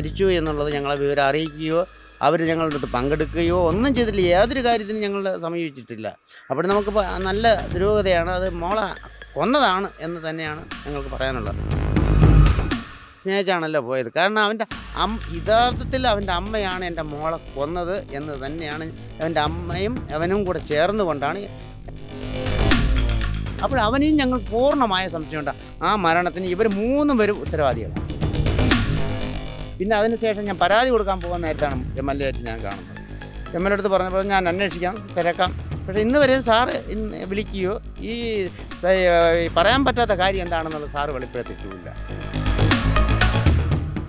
മരിച്ചു എന്നുള്ളത് ഞങ്ങളെ വിവരം അറിയിക്കുകയോ അവർ ഞങ്ങളുടെ അടുത്ത് പങ്കെടുക്കുകയോ ഒന്നും ചെയ്തില്ല യാതൊരു കാര്യത്തിനും ഞങ്ങൾ സമീപിച്ചിട്ടില്ല. അപ്പോൾ നമുക്ക് നല്ല ദുരൂഹതയാണ് അത് മോള കൊന്നതാണ് എന്ന് തന്നെയാണ് ഞങ്ങൾക്ക് പറയാനുള്ളത്. സ്നേഹിച്ചാണല്ലോ പോയത്. കാരണം അവന്റെ അം യഥാർത്ഥത്തിൽ അവന്റെ അമ്മയാണ് എന്റെ മോളെ കൊന്നത് എന്ന് തന്നെയാണ് അവന്റെ അമ്മയും അവനും കൂടെ ചേർന്ന് കൊണ്ടാണ് അപ്പോൾ അവനെയും ഞങ്ങൾ പൂർണമായ സംശയമുണ്ട്. ആ മരണത്തിന് ഇവർ മൂന്നും പേരും ഉത്തരവാദികളാണ്. പിന്നെ അതിനുശേഷം ഞാൻ പരാതി കൊടുക്കാൻ പോകുന്ന നേരത്താണ് എം എൽ എ ആയിട്ട് ഞാൻ കാണുന്നത്. എം എൽ എ അടുത്ത് പറഞ്ഞപ്പോൾ ഞാൻ അന്വേഷിക്കാം തിരക്കാം. പക്ഷേ ഇന്ന് വരെ സാറ് വിളിക്കുകയോ ഈ പറയാൻ പറ്റാത്ത കാര്യം എന്താണെന്നുള്ളത് സാറ് വെളിപ്പെടുത്തിയിട്ടുമില്ല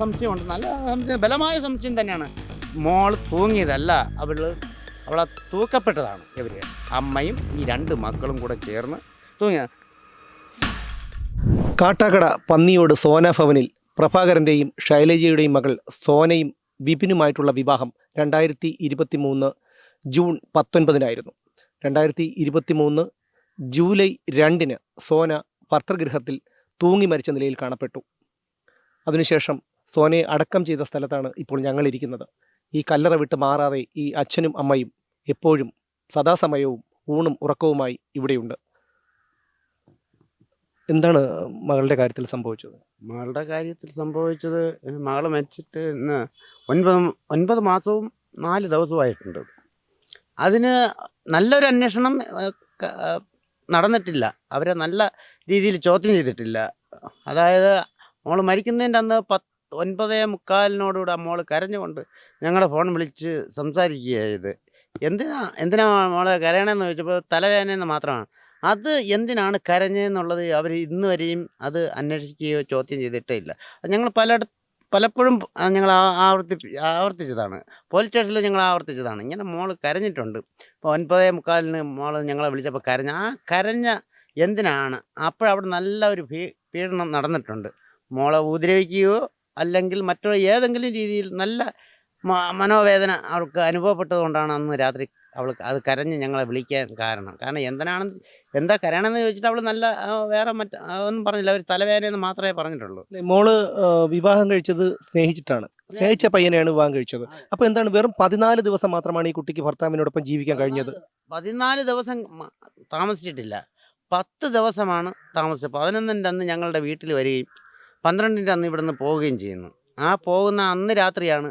സംശയമുണ്ട്. നല്ല സംശയം ബലമായ സംശയം തന്നെയാണ്. മോൾ തൂങ്ങിയതല്ല അവൾ അവളെ തൂക്കപ്പെട്ടതാണ് ഇവർ അമ്മയും ഈ രണ്ട് മക്കളും കൂടെ ചേർന്ന് തൂങ്ങിയ കാട്ടാക്കട പന്നിയോട് സോന ഭവനിൽ പ്രഭാകരന്റെയും ശൈലജയുടെയും മകൾ സോനയും വിപിനുമായിട്ടുള്ള വിവാഹം രണ്ടായിരത്തി ഇരുപത്തി മൂന്ന് ജൂൺ പത്തൊൻപതിനായിരുന്നു. രണ്ടായിരത്തി ഇരുപത്തി മൂന്ന് ജൂലൈ രണ്ടിന് സോന ഭർത്തൃഗൃഹത്തിൽ തൂങ്ങി മരിച്ച നിലയിൽ കാണപ്പെട്ടു. അതിനുശേഷം സോനയെ അടക്കം ചെയ്ത സ്ഥലത്താണ് ഇപ്പോൾ ഞങ്ങളിരിക്കുന്നത്. ഈ കല്ലറ വിട്ട് മാറാതെ ഈ അച്ഛനും അമ്മയും എപ്പോഴും സദാസമയവും ഊണും ഉറക്കവുമായി ഇവിടെയുണ്ട്. എന്താണ് മകളുടെ കാര്യത്തിൽ സംഭവിച്ചത്? മകളുടെ കാര്യത്തിൽ സംഭവിച്ചത് മകൾ മരിച്ചിട്ട് ഇന്ന് ഒൻപത് ഒൻപത് മാസവും നാല് ദിവസമായിട്ടുണ്ട് അതിന് നല്ലൊരു അന്വേഷണം നടന്നിട്ടില്ല. അവരെ നല്ല രീതിയിൽ ചോദ്യം ചെയ്തിട്ടില്ല. അതായത് മോൾ മരിക്കുന്നതിന്റെ അന്ന് പത്ത് ഒൻപതേ മുക്കാലിനോടുകൂടെ മോൾ കരഞ്ഞുകൊണ്ട് ഞങ്ങളെ ഫോൺ വിളിച്ച് സംസാരിക്കുകയായത് എന്തിനാ എന്തിനാ മോളെ കരയണമെന്ന് ചോദിച്ചപ്പോൾ തലവേദനയെന്ന് മാത്രമാണ്. അത് എന്തിനാണ് കരഞ്ഞതെന്നുള്ളത് അവർ ഇന്ന് വരെയും അത് അന്വേഷിക്കുകയോ ചോദ്യം ചെയ്തിട്ടേ ഇല്ല. ഞങ്ങൾ പലയിട പലപ്പോഴും ഞങ്ങൾ ആവർത്തി ആവർത്തിച്ചതാണ്. പോലീസ് സ്റ്റേഷനിൽ ഞങ്ങൾ ആവർത്തിച്ചതാണ്. ഇങ്ങനെ മോൾ കരഞ്ഞിട്ടുണ്ട്. ഇപ്പോൾ ഒൻപതേ മുക്കാലിന് മോൾ ഞങ്ങളെ വിളിച്ചപ്പോൾ കരഞ്ഞ ആ കരഞ്ഞ എന്തിനാണ്? അപ്പോഴവിടെ നല്ല ഒരു പീഡനം നടന്നിട്ടുണ്ട്. മോളെ ഉപദ്രവിക്കുകയോ അല്ലെങ്കിൽ മറ്റുള്ള ഏതെങ്കിലും രീതിയിൽ നല്ല മനോവേദന അവർക്ക് അനുഭവപ്പെട്ടതുകൊണ്ടാണ് അന്ന് രാത്രി അവൾ അത് കരഞ്ഞ് ഞങ്ങളെ വിളിക്കാൻ കാരണം. കാരണം എന്തിനാണ് എന്താ കരയണമെന്ന് ചോദിച്ചിട്ട് അവൾ നല്ല വേറെ മറ്റ ഒന്നും പറഞ്ഞില്ല. ഒരു തലവേദനയെന്ന് മാത്രമേ പറഞ്ഞിട്ടുള്ളൂ. മോൾ വിവാഹം കഴിച്ചത് സ്നേഹിച്ചിട്ടാണ്. സ്നേഹിച്ച പയ്യനെയാണ് വിവാഹം കഴിച്ചത്. അപ്പോൾ എന്താണ് വെറും പതിനാല് ദിവസം മാത്രമാണ് ഈ കുട്ടിക്ക് ഭർത്താവിനോടൊപ്പം ജീവിക്കാൻ കഴിഞ്ഞത്? പതിനാല് ദിവസം താമസിച്ചിട്ടില്ല. പത്ത് ദിവസമാണ് താമസിച്ചത്. പതിനൊന്നിന്റെ അന്ന് ഞങ്ങളുടെ വീട്ടിൽ വരികയും പന്ത്രണ്ടിന്റെ അന്ന് ഇവിടുന്ന് പോവുകയും ചെയ്യുന്നു. ആ പോകുന്ന അന്ന് രാത്രിയാണ്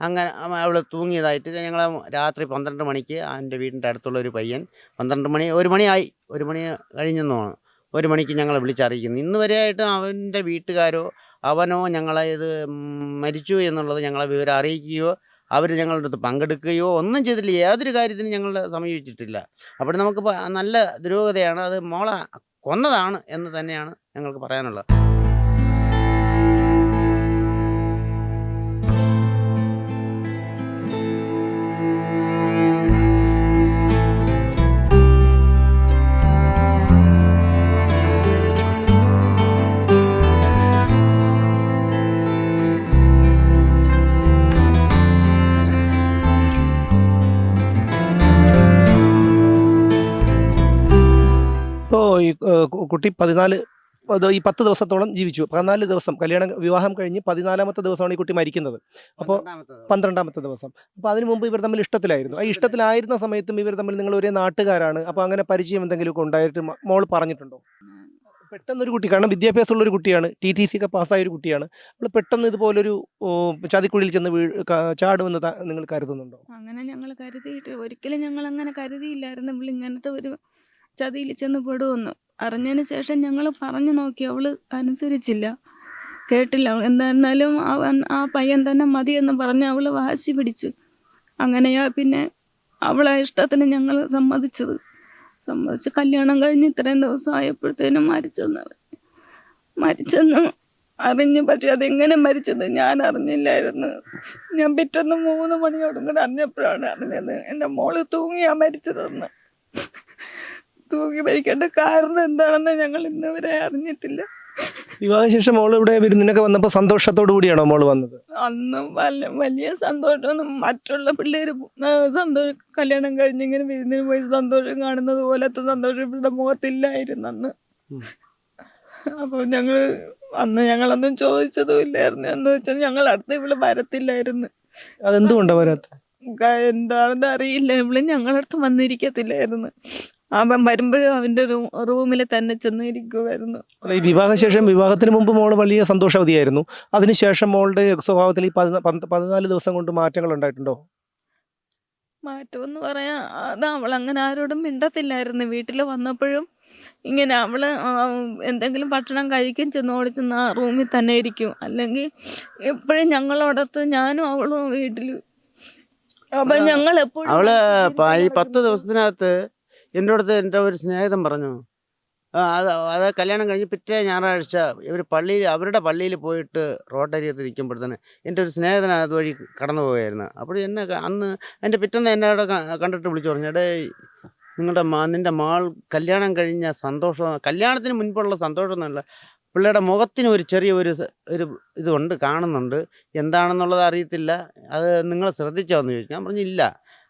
അങ്ങനെ അവൾ തൂങ്ങിയതായിട്ട് ഞങ്ങൾ രാത്രി പന്ത്രണ്ട് മണിക്ക് എന്റെ വീടിന്റെ അടുത്തുള്ള ഒരു പയ്യൻ പന്ത്രണ്ട് മണി ഒരു മണിയായി. ഒരു മണി കഴിഞ്ഞെന്നാണ്. ഒരു മണിക്ക് ഞങ്ങളെ വിളിച്ചറിയിക്കുന്നു. ഇന്ന് വരെയായിട്ട് അവന്റെ വീട്ടുകാരോ അവനോ ഞങ്ങളെ ഇത് മരിച്ചു എന്നുള്ളത് ഞങ്ങളെ വിവരം അറിയിക്കുകയോ അവർ ഞങ്ങളുടെ അടുത്ത് പങ്കെടുക്കുകയോ ഒന്നും ചെയ്തില്ല യാതൊരു കാര്യത്തിനും ഞങ്ങൾ സമീപിച്ചിട്ടില്ല. അപ്പോൾ നമുക്ക് നല്ല ദുരൂഹതയാണ് അത് മോളെ കൊന്നതാണ് എന്ന് തന്നെയാണ് ഞങ്ങൾക്ക് പറയാനുള്ളത്. ഈ കുട്ടി പതിനാല് ഈ പത്ത് ദിവസത്തോളം ജീവിച്ചു. പതിനാല് ദിവസം കല്യാണം വിവാഹം കഴിഞ്ഞ് പതിനാലാമത്തെ ദിവസമാണ് ഈ കുട്ടി മരിക്കുന്നത്. അപ്പോൾ പന്ത്രണ്ടാമത്തെ ദിവസം. അപ്പോൾ അതിനു മുമ്പ് ഇവർ തമ്മിൽ ഇഷ്ടത്തിലായിരുന്നു. ആ ഇഷ്ടത്തിലായിരുന്ന. സമയത്തും ഇവർ തമ്മിൽ നിങ്ങൾ ഒരേ നാട്ടുകാരാണ്. അപ്പോൾ അങ്ങനെ പരിചയം എന്തെങ്കിലുമൊക്കെ ഉണ്ടായിട്ട് മോൾ പറഞ്ഞിട്ടുണ്ടോ? പെട്ടെന്നൊരു കുട്ടി കാരണം വിദ്യാഭ്യാസമുള്ള ഒരു കുട്ടിയാണ്. ടി ടി സി ഒക്കെ പാസ്സായ ഒരു കുട്ടിയാണ്. അവൾ പെട്ടെന്ന് ഇതുപോലൊരു ചതിക്കുഴിയിൽ ചെന്ന് വീ ചാടുമെന്ന് നിങ്ങൾ കരുതുന്നുണ്ടോ? അങ്ങനെ ഞങ്ങൾ കരുതിയിട്ട് ഒരിക്കലും ഞങ്ങൾ അങ്ങനെ കരുതിയില്ലായിരുന്നു ഇങ്ങനത്തെ ഒരു ചതിയിൽ ചെന്ന് പെടുമെന്ന് അറിഞ്ഞതിന് ശേഷം ഞങ്ങൾ പറഞ്ഞു നോക്കി. അവൾ അനുസരിച്ചില്ല. കേട്ടില്ല. എന്തായിരുന്നാലും അവൻ ആ പയ്യൻ തന്നെ മതിയെന്ന് പറഞ്ഞ് അവൾ വാശി പിടിച്ചു. അങ്ങനെയാ പിന്നെ അവളെ ഇഷ്ടത്തിന് ഞങ്ങൾ സമ്മതിച്ചത്. സമ്മതിച്ച് കല്യാണം കഴിഞ്ഞ് ഇത്രയും ദിവസം ആയപ്പോഴത്തേനും മരിച്ചെന്ന് അറിഞ്ഞു. മരിച്ചെന്ന് അറിഞ്ഞു. പക്ഷെ അതെങ്ങനെ മരിച്ചത് ഞാൻ അറിഞ്ഞില്ലായിരുന്നു. ഞാൻ പിറ്റേന്ന് മൂന്ന് മണിയോടും കൂടെ അറിഞ്ഞപ്പോഴാണ് അറിഞ്ഞത്. എന്റെ മോൾ തൂങ്ങിയാ മരിച്ചതെന്ന്. തൂങ്ങി മരിക്കേണ്ട കാരണം എന്താണെന്ന് ഞങ്ങൾ ഇന്ന് വരെ അറിഞ്ഞിട്ടില്ല. വിവാഹശേഷം മോൾ ഇവിടെ വിരുന്നിനൊക്കെ വന്നപ്പോൾ സന്തോഷത്തോടു കൂടിയാണോ മോൾ വന്നത്? അന്ന് വല്ല വലിയ സന്തോഷം മറ്റുള്ള പിള്ളേര് സന്തോഷം കല്യാണം കഴിഞ്ഞ് ഇങ്ങനെ വിരുന്നിന് പോയി സന്തോഷം കാണുന്നത് പോലത്തെ സന്തോഷം ഇവിടെ മുഖത്തില്ലായിരുന്നു അന്ന് അപ്പൊ അപ്പോൾ ഞങ്ങൾ അന്ന് ഞങ്ങളൊന്നും ചോദിച്ചതും ഇല്ലായിരുന്നു. എന്ന് വെച്ചാൽ ഞങ്ങൾ അടുത്ത് ഇവിടെ വരത്തില്ലായിരുന്നു. അതെന്തുകൊണ്ടാണ് വരാത്ത എന്താണെന്ന് അറിയില്ല. ഇവിടെ ഞങ്ങളടുത്ത് വന്നിരിക്കത്തില്ലായിരുന്നു. അവൻ വരുമ്പോഴും അവന്റെ റൂമിൽ തന്നെ ചെന്നിരിക്കുമായിരുന്നു ഈ വിവാഹശേഷം വിവാഹത്തിന് മുമ്പ് മോൾ വലിയ സന്തോഷവതിയായിരുന്നു. അതിനുശേഷം മോളുടെ സ്വഭാവത്തിൽ ഈ പതിനാല് ദിവസം കൊണ്ട് മാറ്റങ്ങൾ ഉണ്ടായിട്ടുണ്ടോ? മാറ്റമെന്ന് പറയാ അത് അവൾ അങ്ങനെ ആരോടും മിണ്ടത്തില്ലായിരുന്നു. വീട്ടിൽ വന്നപ്പോഴും ഇങ്ങനെ അവൾ എന്തെങ്കിലും ഭക്ഷണം കഴിക്കും ചെന്ന് ഓടിച്ചെന്ന് ആ റൂമിൽ തന്നെ ഇരിക്കും. അല്ലെങ്കിൽ എപ്പോഴും ഞങ്ങളോടത്ത് ഞാനും അവളും വീട്ടിൽ അപ്പൊ ഞങ്ങൾ എപ്പോഴും അവൾ ഈ പത്ത് ദിവസത്തിനകത്ത് എന്റെ അടുത്ത് എന്റെ ഒരു സ്നേഹിതം പറഞ്ഞു അത് അത് കല്യാണം കഴിഞ്ഞ് പിറ്റേ ഞായറാഴ്ച ഇവർ പള്ളിയിൽ അവരുടെ പള്ളിയിൽ പോയിട്ട് റോട്ടരിയത്ത് നിൽക്കുമ്പോഴത്തേന് എന്റെ ഒരു സ്നേഹിതന അതുവഴി കടന്നു പോവുകയായിരുന്നു അപ്പോൾ എന്നെ അന്ന് എന്റെ പിറ്റേന്ന് എന്നെ അവിടെ കണ്ടിട്ട് വിളിച്ചു പറഞ്ഞു എടേ നിങ്ങളുടെ മാ നിന്റെ മാൾ കല്യാണം കഴിഞ്ഞ സന്തോഷം കല്യാണത്തിന് മുൻപുള്ള സന്തോഷം എന്നല്ല പിള്ളേരുടെ മുഖത്തിന് ഒരു ചെറിയ ഒരു ഒരു ഇതുണ്ട് കാണുന്നുണ്ട്. എന്താണെന്നുള്ളത് അറിയത്തില്ല. അത് നിങ്ങൾ ശ്രദ്ധിച്ചോ എന്ന് ചോദിച്ചു. ഞാൻ പറഞ്ഞു ഇല്ല.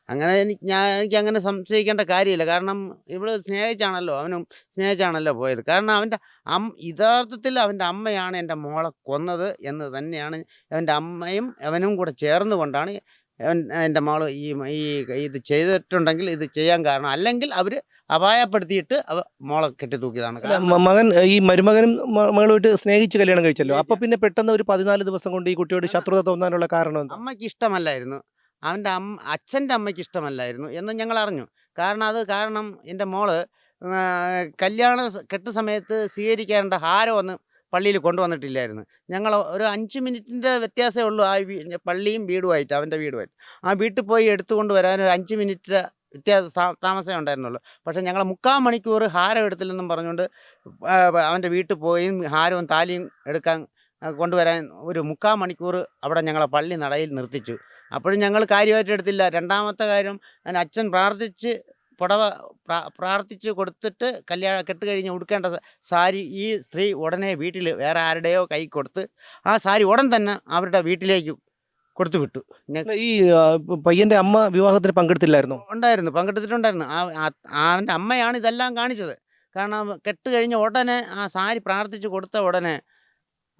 അങ്ങനെ എനിക്ക് ഞാൻ എനിക്ക് അങ്ങനെ സംശയിക്കേണ്ട കാര്യമില്ല. കാരണം ഇവൾ സ്നേഹിച്ചാണല്ലോ അവനും സ്നേഹിച്ചാണല്ലോ പോയത്. കാരണം അവന്റെ അം യഥാർത്ഥത്തിൽ അവന്റെ അമ്മയാണ് എന്റെ മോളെ കൊന്നത് എന്ന് തന്നെയാണ് അവന്റെ അമ്മയും അവനും കൂടെ ചേർന്ന് കൊണ്ടാണ് അവൻ എന്റെ മോൾ ഈ ഈ ഇത് ചെയ്തിട്ടുണ്ടെങ്കിൽ ഇത് ചെയ്യാൻ കാരണം. അല്ലെങ്കിൽ അവർ അപായപ്പെടുത്തിയിട്ട് അവ മോളെ കെട്ടി തൂക്കിയതാണ് മകൻ ഈ മരുമകനും മകളുമായിട്ട് സ്നേഹിച്ച് കല്യാണം കഴിച്ചല്ലോ. അപ്പൊ പിന്നെ പെട്ടെന്ന് ഒരു പതിനാല് ദിവസം കൊണ്ട് ഈ കുട്ടിയോട് ശത്രുത തോന്നാനുള്ള കാരണം അമ്മയ്ക്ക് ഇഷ്ടമല്ലായിരുന്നു. അവന്റെ അമ്മ അച്ഛന്റെ അമ്മയ്ക്ക് ഇഷ്ടമല്ലായിരുന്നു എന്ന് ഞങ്ങൾ അറിഞ്ഞു കാരണം അത് കാരണം എന്റെ മോൾ കല്യാണ കെട്ട് സമയത്ത് സ്വീകരിക്കേണ്ട ഹാരമൊന്നും പള്ളിയിൽ കൊണ്ടുവന്നിട്ടില്ലായിരുന്നു. ഞങ്ങൾ ഒരു അഞ്ച് മിനിറ്റിന്റെ വ്യത്യാസമേ ഉള്ളൂ ആ പള്ളിയും വീടുമായിട്ട് അവന്റെ വീടുമായിട്ട് ആ വീട്ടിൽ പോയി എടുത്തുകൊണ്ട് വരാൻ ഒരു അഞ്ച് മിനിറ്റ് വ്യത്യാസ താമസമേ ഉണ്ടായിരുന്നുള്ളൂ. പക്ഷേ ഞങ്ങൾ മുക്കാൽ മണിക്കൂർ ഹാരം എടുത്തില്ലെന്നും പറഞ്ഞുകൊണ്ട് അവന്റെ വീട്ടിൽ പോയി ഹാരവും താലിയും എടുക്കാൻ കൊണ്ടുവരാൻ ഒരു മുക്കാൽ മണിക്കൂർ അവിടെ ഞങ്ങളെ പള്ളി നടയിൽ നിർത്തിച്ചു. അപ്പോഴും ഞങ്ങൾ കാര്യമായിട്ട് എടുത്തില്ല. രണ്ടാമത്തെ കാര്യം അച്ഛൻ പ്രാർത്ഥിച്ച് പുടവ പ്രാ- പ്രാർത്ഥിച്ച് കൊടുത്തിട്ട് കല്യാണം കെട്ട് കഴിഞ്ഞ് ഉടുക്കേണ്ട സാരി ഈ സ്ത്രീ ഉടനെ വീട്ടിൽ വേറെ ആരുടെയോ കൈ കൊടുത്ത് ആ സാരി ഉടൻ തന്നെ അവരുടെ വീട്ടിലേക്ക് കൊടുത്തു വിട്ടു. ഈ പയ്യന്റെ അമ്മ വിവാഹത്തിന് പങ്കെടുത്തില്ലായിരുന്നു? ഉണ്ടായിരുന്നു പങ്കെടുത്തിട്ടുണ്ടായിരുന്നു. അവന്റെ അമ്മയാണ് ഇതെല്ലാം കാണിച്ചത്. കാരണം കെട്ട് കഴിഞ്ഞ ഉടനെ ആ സാരി പ്രാർത്ഥിച്ച് കൊടുത്ത ഉടനെ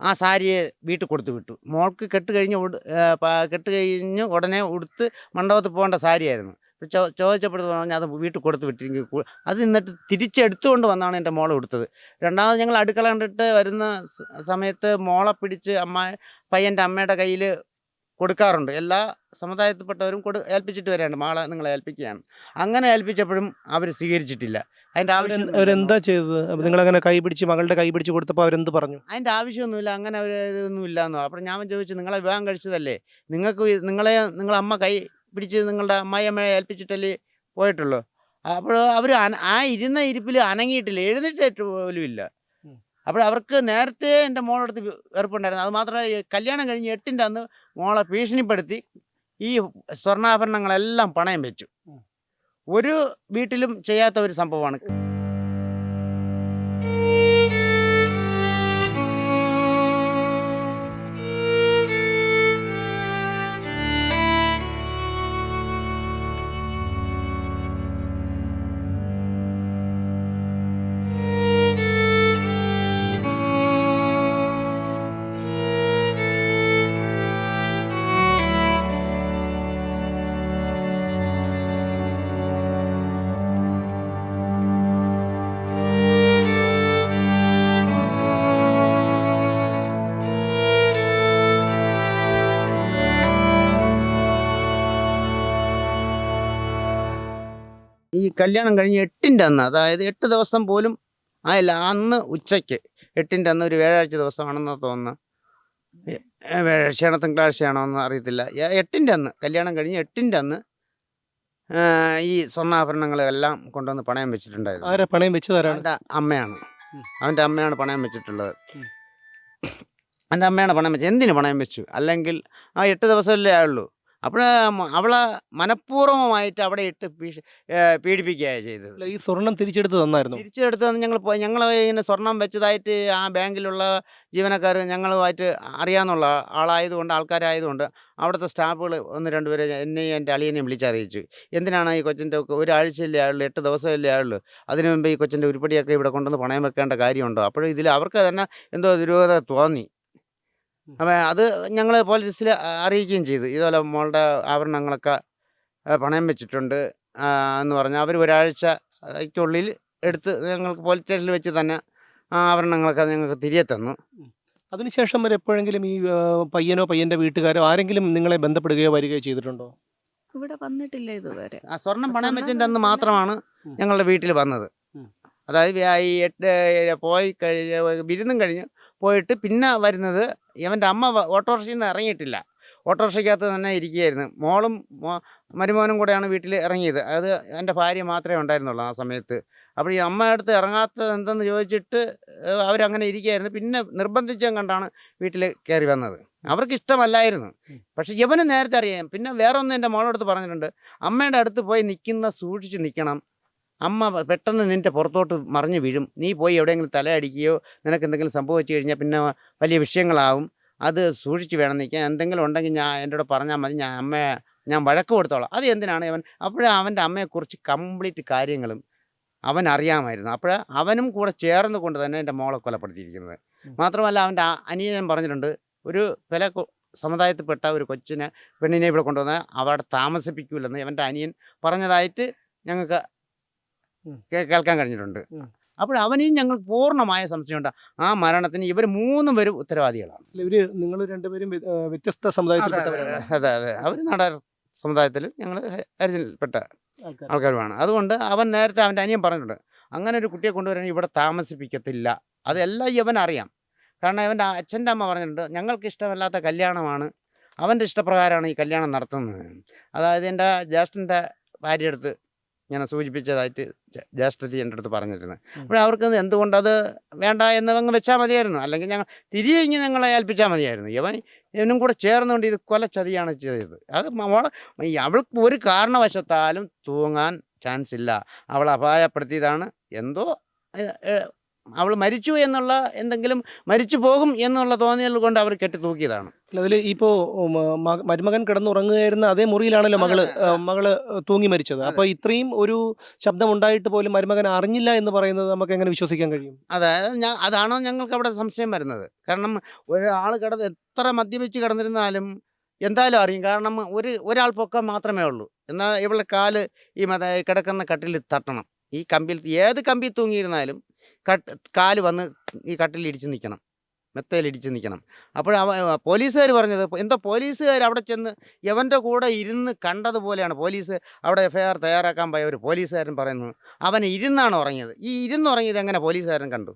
ആ സാരിയെ വീട്ടിൽ കൊടുത്തു വിട്ടു. മോൾക്ക് കെട്ട് കഴിഞ്ഞ് കെട്ട് കഴിഞ്ഞ് ഉടനെ ഉടുത്ത് മണ്ഡപത്തിൽ പോകേണ്ട സാരിയായിരുന്നു. ചോ ചോദിച്ചപ്പോഴത്തെ പറഞ്ഞാൽ അത് വീട്ടിൽ കൊടുത്ത് വിട്ടിരിക്കും അത് എന്നിട്ട് തിരിച്ചെടുത്തുകൊണ്ട് വന്നാണ് എന്റെ മോളെ കൊടുത്തത് രണ്ടാമത് ഞങ്ങൾ അടുക്കള കണ്ടിട്ട് വരുന്ന സമയത്ത് മോളെ പിടിച്ച് അമ്മ പയ്യന്റെ അമ്മയുടെ കയ്യിൽ കൊടുക്കാറുണ്ട്. എല്ലാ സമുദായത്തിൽപ്പെട്ടവരും കൊടു ഏൽപ്പിച്ചിട്ട് വരാണ്ട് മാള നിങ്ങളെ ഏൽപ്പിക്കുകയാണ്. അങ്ങനെ ഏൽപ്പിച്ചപ്പോഴും അവർ സ്വീകരിച്ചിട്ടില്ല. അതിന്റെ ആവശ്യം അവരെന്താ ചെയ്തത്? നിങ്ങളങ്ങനെ കൈ പിടിച്ച് മകളുടെ കൈ പിടിച്ച് കൊടുത്തപ്പോൾ അവരെന്ത് പറഞ്ഞു? അതിന്റെ ആവശ്യമൊന്നുമില്ല. അങ്ങനെ അവർ ഇതൊന്നും ഇല്ല എന്ന് അപ്പോൾ ഞാൻ ചോദിച്ചു നിങ്ങളെ വിവാഹം കഴിച്ചതല്ലേ? നിങ്ങൾക്ക് നിങ്ങളെ നിങ്ങളെ അമ്മ കൈ പിടിച്ച് നിങ്ങളുടെ അമ്മായിയമ്മയെ ഏൽപ്പിച്ചിട്ടല്ലേ പോയിട്ടുള്ളൂ? അപ്പോൾ അവർ ആ ഇരുന്ന ഇരിപ്പിൽ അനങ്ങിയിട്ടില്ല. എഴുന്നേറ്റ് പോലും ഇല്ല. അപ്പോൾ അവർക്ക് നേരത്തെ എന്റെ മോളടുത്ത് വെറുപ്പുണ്ടായിരുന്നു. അത് മാത്രമല്ല കല്യാണം കഴിഞ്ഞ് എട്ടിന്റെ അന്ന് മോളെ ഭീഷണിപ്പെടുത്തി ഈ സ്വർണാഭരണങ്ങളെല്ലാം പണയം വെച്ചു. ഒരു വീട്ടിലും ചെയ്യാത്ത ഒരു സംഭവമാണ്. കല്യാണം കഴിഞ്ഞ് എട്ടിന്റെ അന്ന് അതായത് എട്ട് ദിവസം പോലും ആയില്ല അന്ന് ഉച്ചയ്ക്ക് എട്ടിന്റെ അന്ന് ഒരു വ്യാഴാഴ്ച ദിവസമാണെന്ന് തോന്നുന്നു. വ്യാഴാഴ്ചയാണോ തിങ്കളാഴ്ചയാണോ എന്ന് അറിയത്തില്ല. എട്ടിന്റെ അന്ന് കല്യാണം കഴിഞ്ഞ് എട്ടിന്റെ അന്ന് ഈ സ്വർണാഭരണങ്ങളെല്ലാം കൊണ്ടുവന്ന് പണയം വെച്ചിട്ടുണ്ടായിരുന്നു. ആരാ പണയം വെച്ചത് അവന്റെ അമ്മയാണ്. അവന്റെ അമ്മയാണ് പണയം വെച്ചിട്ടുള്ളത്. എന്റെ അമ്മയാണ് പണയം വെച്ചത് എന്തിന് പണയം വെച്ചു? അല്ലെങ്കിൽ ആ എട്ട് ദിവസമല്ലേ ആയുള്ളൂ. അപ്പോൾ അവളെ മനഃപൂർവമായിട്ട് അവിടെ ഇട്ട് ഭീഷ പീഡിപ്പിക്കുകയാണ് ചെയ്തത്. ഈ സ്വർണം തിരിച്ചെടുത്ത് തന്നായിരുന്നു? തിരിച്ചെടുത്ത് തിരിച്ചെടുത്തത് ഞങ്ങൾ ഞങ്ങൾ ഇങ്ങനെ സ്വർണം വെച്ചതായിട്ട് ആ ബാങ്കിലുള്ള ജീവനക്കാർ ഞങ്ങളുമായിട്ട് അറിയാമെന്നുള്ള ആളായതുകൊണ്ട് ആൾക്കാരായതുകൊണ്ട് അവിടുത്തെ സ്റ്റാഫുകൾ ഒന്ന് രണ്ടുപേരെ എന്നെയും എന്റെ അളിയനെയും വിളിച്ചറിയിച്ചു. എന്തിനാണ് ഈ കൊച്ചിന്റെ ഒക്കെ ഒരാഴ്ചയല്ലേ ആയുള്ളൂ എട്ട് ദിവസമല്ലേ ആയുള്ളൂ? അതിനു മുമ്പ് ഈ കൊച്ചിന്റെ ഉരുപ്പടിയൊക്കെ ഇവിടെ കൊണ്ടുവന്ന് പണയം വെക്കേണ്ട കാര്യമുണ്ടോ? അപ്പോഴും ഇതിൽ അവർക്ക് തന്നെ എന്തോ ദുരൂഹത തോന്നി. അപ്പം അത് ഞങ്ങൾ പോലീസിൽ അറിയിക്കുകയും ചെയ്തു. ഇതുപോലെ മോളുടെ ആഭരണങ്ങളൊക്കെ പണയം വെച്ചിട്ടുണ്ട് എന്ന് പറഞ്ഞാൽ അവർ ഒരാഴ്ചയ്ക്കുള്ളിൽ എടുത്ത് ഞങ്ങൾക്ക് പോലീസ് സ്റ്റേഷനിൽ വെച്ച് തന്നെ ആ ആഭരണങ്ങളൊക്കെ ഞങ്ങൾക്ക് തിരികെ തന്നു. അതിനുശേഷം വരെ എപ്പോഴെങ്കിലും ഈ പയ്യനോ പയ്യന്റെ വീട്ടുകാരോ ആരെങ്കിലും നിങ്ങളെ ബന്ധപ്പെടുകയോ വരികയോ ചെയ്തിട്ടുണ്ടോ? ഇവിടെ വന്നിട്ടില്ല ഇതുവരെ. ആ സ്വർണം പണയം വെച്ചിട്ട് വെച്ചതിന്റെ അന്ന്. മാത്രമാണ് ഉം. ഞങ്ങളുടെ വീട്ടിൽ വന്നത്. ഉം. അതായത് വ്യാ- ഈ എട്ട് പോയി കഴിഞ്ഞ് ബിരുദം കഴിഞ്ഞ് പോയിട്ട് പിന്നെ വരുന്നത് ഇവന്റെ അമ്മ ഓട്ടോറിക്ഷയിൽ നിന്ന് ഇറങ്ങിയിട്ടില്ല. ഓട്ടോറിക്ഷയ്ക്കകത്ത് തന്നെ ഇരിക്കുകയായിരുന്നു. മോളും മരുമോനും കൂടെയാണ് വീട്ടിൽ ഇറങ്ങിയത്. അത് എന്റെ ഭാര്യ മാത്രമേ ഉണ്ടായിരുന്നുള്ളൂ ആ സമയത്ത്. അപ്പോൾ ഈ അമ്മ അടുത്ത് ഇറങ്ങാത്തത് എന്തെന്ന് ചോദിച്ചിട്ട് അവരങ്ങനെ ഇരിക്കുകയായിരുന്നു. പിന്നെ നിർബന്ധിച്ചും കണ്ടാണ് വീട്ടിൽ കയറി വന്നത്. അവർക്ക് ഇഷ്ടമല്ലായിരുന്നു. പക്ഷെ ഇവന് നേരത്തെ അറിയാം. പിന്നെ വേറെ ഒന്ന് എന്റെ മോളോടുത്ത് പറഞ്ഞിട്ടുണ്ട്. അമ്മയുടെ അടുത്ത് പോയി നിൽക്കുന്ന സൂക്ഷിച്ച് നിൽക്കണം. അമ്മ പെട്ടെന്ന് നിന്റെ പുറത്തോട്ട് മറിഞ്ഞു വീഴും. നീ പോയി എവിടെയെങ്കിലും തലയടിക്കുകയോ നിനക്ക് എന്തെങ്കിലും സംഭവിച്ചു കഴിഞ്ഞാൽ പിന്നെ വലിയ വിഷയങ്ങളാവും. അത് സൂക്ഷിച്ച് വേണം നിൽക്കാൻ. എന്തെങ്കിലും ഉണ്ടെങ്കിൽ ഞാൻ എന്റെ കൂടെ പറഞ്ഞാൽ മതി. ഞാൻ അമ്മയെ ഞാൻ വഴക്ക് കൊടുത്തോളാം. അത് എന്തിനാണ് അവൻ? അപ്പോഴേ അവന്റെ അമ്മയെക്കുറിച്ച് കംപ്ലീറ്റ് കാര്യങ്ങളും അവൻ അറിയാമായിരുന്നു. അപ്പോൾ അവനും കൂടെ ചേർന്ന് കൊണ്ട് തന്നെ എന്റെ മോളെ കൊലപ്പെടുത്തിയിരിക്കുന്നത്. മാത്രമല്ല അവന്റെ അനിയൻ പറഞ്ഞിട്ടുണ്ട് ഒരു വില കൊ- സമുദായത്തിൽപ്പെട്ട ഒരു കൊച്ചിനെ പെണ്ണിനെ ഇവിടെ കൊണ്ടുവന്ന് അവിടെ താമസിപ്പിക്കൂലെന്ന് അവന്റെ അനിയൻ പറഞ്ഞതായിട്ട് ഞങ്ങൾക്ക് കേൾക്കാൻ കഴിഞ്ഞിട്ടുണ്ട്. അപ്പോൾ അവനെയും ഞങ്ങൾ പൂർണമായ സംശയമുണ്ട് ആ മരണത്തിന് ഇവർ മൂന്നും പേരും ഉത്തരവാദികളാണ്. ഇവർ നിങ്ങൾ രണ്ടുപേരും വ്യത്യസ്ത സമുദായത്തിൽപ്പെട്ടവരാണ് അതെ അതെ അവർ നാടാർ സമുദായത്തിൽ ഞങ്ങൾ ഹരിജനിൽപ്പെട്ട ആൾക്കാരുമാണ്. അതുകൊണ്ട് അവൻ നേരത്തെ അവന്റെ അനിയൻ പറഞ്ഞിട്ടുണ്ട് അങ്ങനെ ഒരു കുട്ടിയെ കൊണ്ടുവരാൻ ഇവിടെ താമസിപ്പിക്കത്തില്ല. അതെല്ലാം ഇവൻ അറിയാം. കാരണം അവന്റെ അച്ഛന്റെ അമ്മ പറഞ്ഞിട്ടുണ്ട് ഞങ്ങൾക്ക് ഇഷ്ടമല്ലാത്ത കല്യാണമാണ്. അവന്റെ ഇഷ്ടപ്രകാരമാണ് ഈ കല്യാണം നടത്തുന്നത്. അതായത് എന്റെ ജ്യേഷ്ഠന്റെ ഭാര്യ അടുത്ത് ഇങ്ങനെ സൂചിപ്പിച്ചതായിട്ട് ജ്യേഷ്ഠ ജ്യേഷ്ഠത്തി എന്റെ അടുത്ത് പറഞ്ഞിരുന്നത് അപ്പോൾ അവർക്ക് എന്തുകൊണ്ട് അത് വേണ്ട എന്ന് അങ്ങ് വെച്ചാൽ മതിയായിരുന്നു. അല്ലെങ്കിൽ ഞങ്ങൾ തിരികെ ഇങ്ങനെ ഞങ്ങളെ ഏൽപ്പിച്ചാൽ മതിയായിരുന്നു. ഇവൻ ഇവനും കൂടെ ചേർന്നുകൊണ്ട് ഇത് കൊല ചതിയാണ് ചെയ്തത്. അത് മോളെ അവൾക്ക് ഒരു കാരണവശത്താലും തൂങ്ങാൻ ചാൻസ് ഇല്ല. അവൾ അപായപ്പെടുത്തിയതാണ് എന്തോ അവൾ മരിച്ചു എന്നുള്ള എന്തെങ്കിലും മരിച്ചു പോകും എന്നുള്ള തോന്നിയൽ കൊണ്ട് അവർ കെട്ടി തൂക്കിയതാണ്. അല്ല അതിൽ ഇപ്പോൾ മരുമകൻ കിടന്നുറങ്ങുകയായിരുന്ന അതേ മുറിയിലാണല്ലോ മകൾ മകൾ തൂങ്ങി മരിച്ചത്. അപ്പോൾ ഇത്രയും ഒരു ശബ്ദം ഉണ്ടായിട്ട് പോലും മരുമകൻ അറിഞ്ഞില്ല എന്ന് പറയുന്നത് നമുക്ക് എങ്ങനെ വിശ്വസിക്കാൻ കഴിയും? അതായത് അതാണോ അതാണ് ഞങ്ങൾക്ക് അവിടെ സംശയം വരുന്നത്. കാരണം ഒരാൾ കിടന്ന് എത്ര മദ്യപിച്ച് കിടന്നിരുന്നാലും എന്തായാലും അറിയും. കാരണം ഒരു ഒരാൾ പൊക്കം മാത്രമേ ഉള്ളൂ. എന്നാൽ ഇവളുടെ കാൽ ഈ മത കിടക്കുന്ന കട്ടിൽ തട്ടണം. ഈ കമ്പിൽ ഏത് കമ്പിൽ തൂങ്ങിയിരുന്നാലും കട്ട് കാൽ വന്ന് ഈ കട്ടിൽ ഇടിച്ച് നിൽക്കണം മെത്തയിൽ ഇടിച്ച് നിൽക്കണം അപ്പോൾ പോലീസുകാർ പറഞ്ഞത് എന്തോ പോലീസുകാർ അവിടെ ചെന്ന് യവന്റെ കൂടെ ഇരുന്ന് കണ്ടതുപോലെയാണ് പോലീസ് അവിടെ എഫ് ഐ ആർ തയ്യാറാക്കാൻ പോയ ഒരു പോലീസുകാരൻ പറയുന്നത്. അവൻ ഇരുന്നാണ് ഉറങ്ങിയത്. ഈ ഇരുന്നുറങ്ങിയത് എങ്ങനെ പോലീസുകാരൻ കണ്ടു?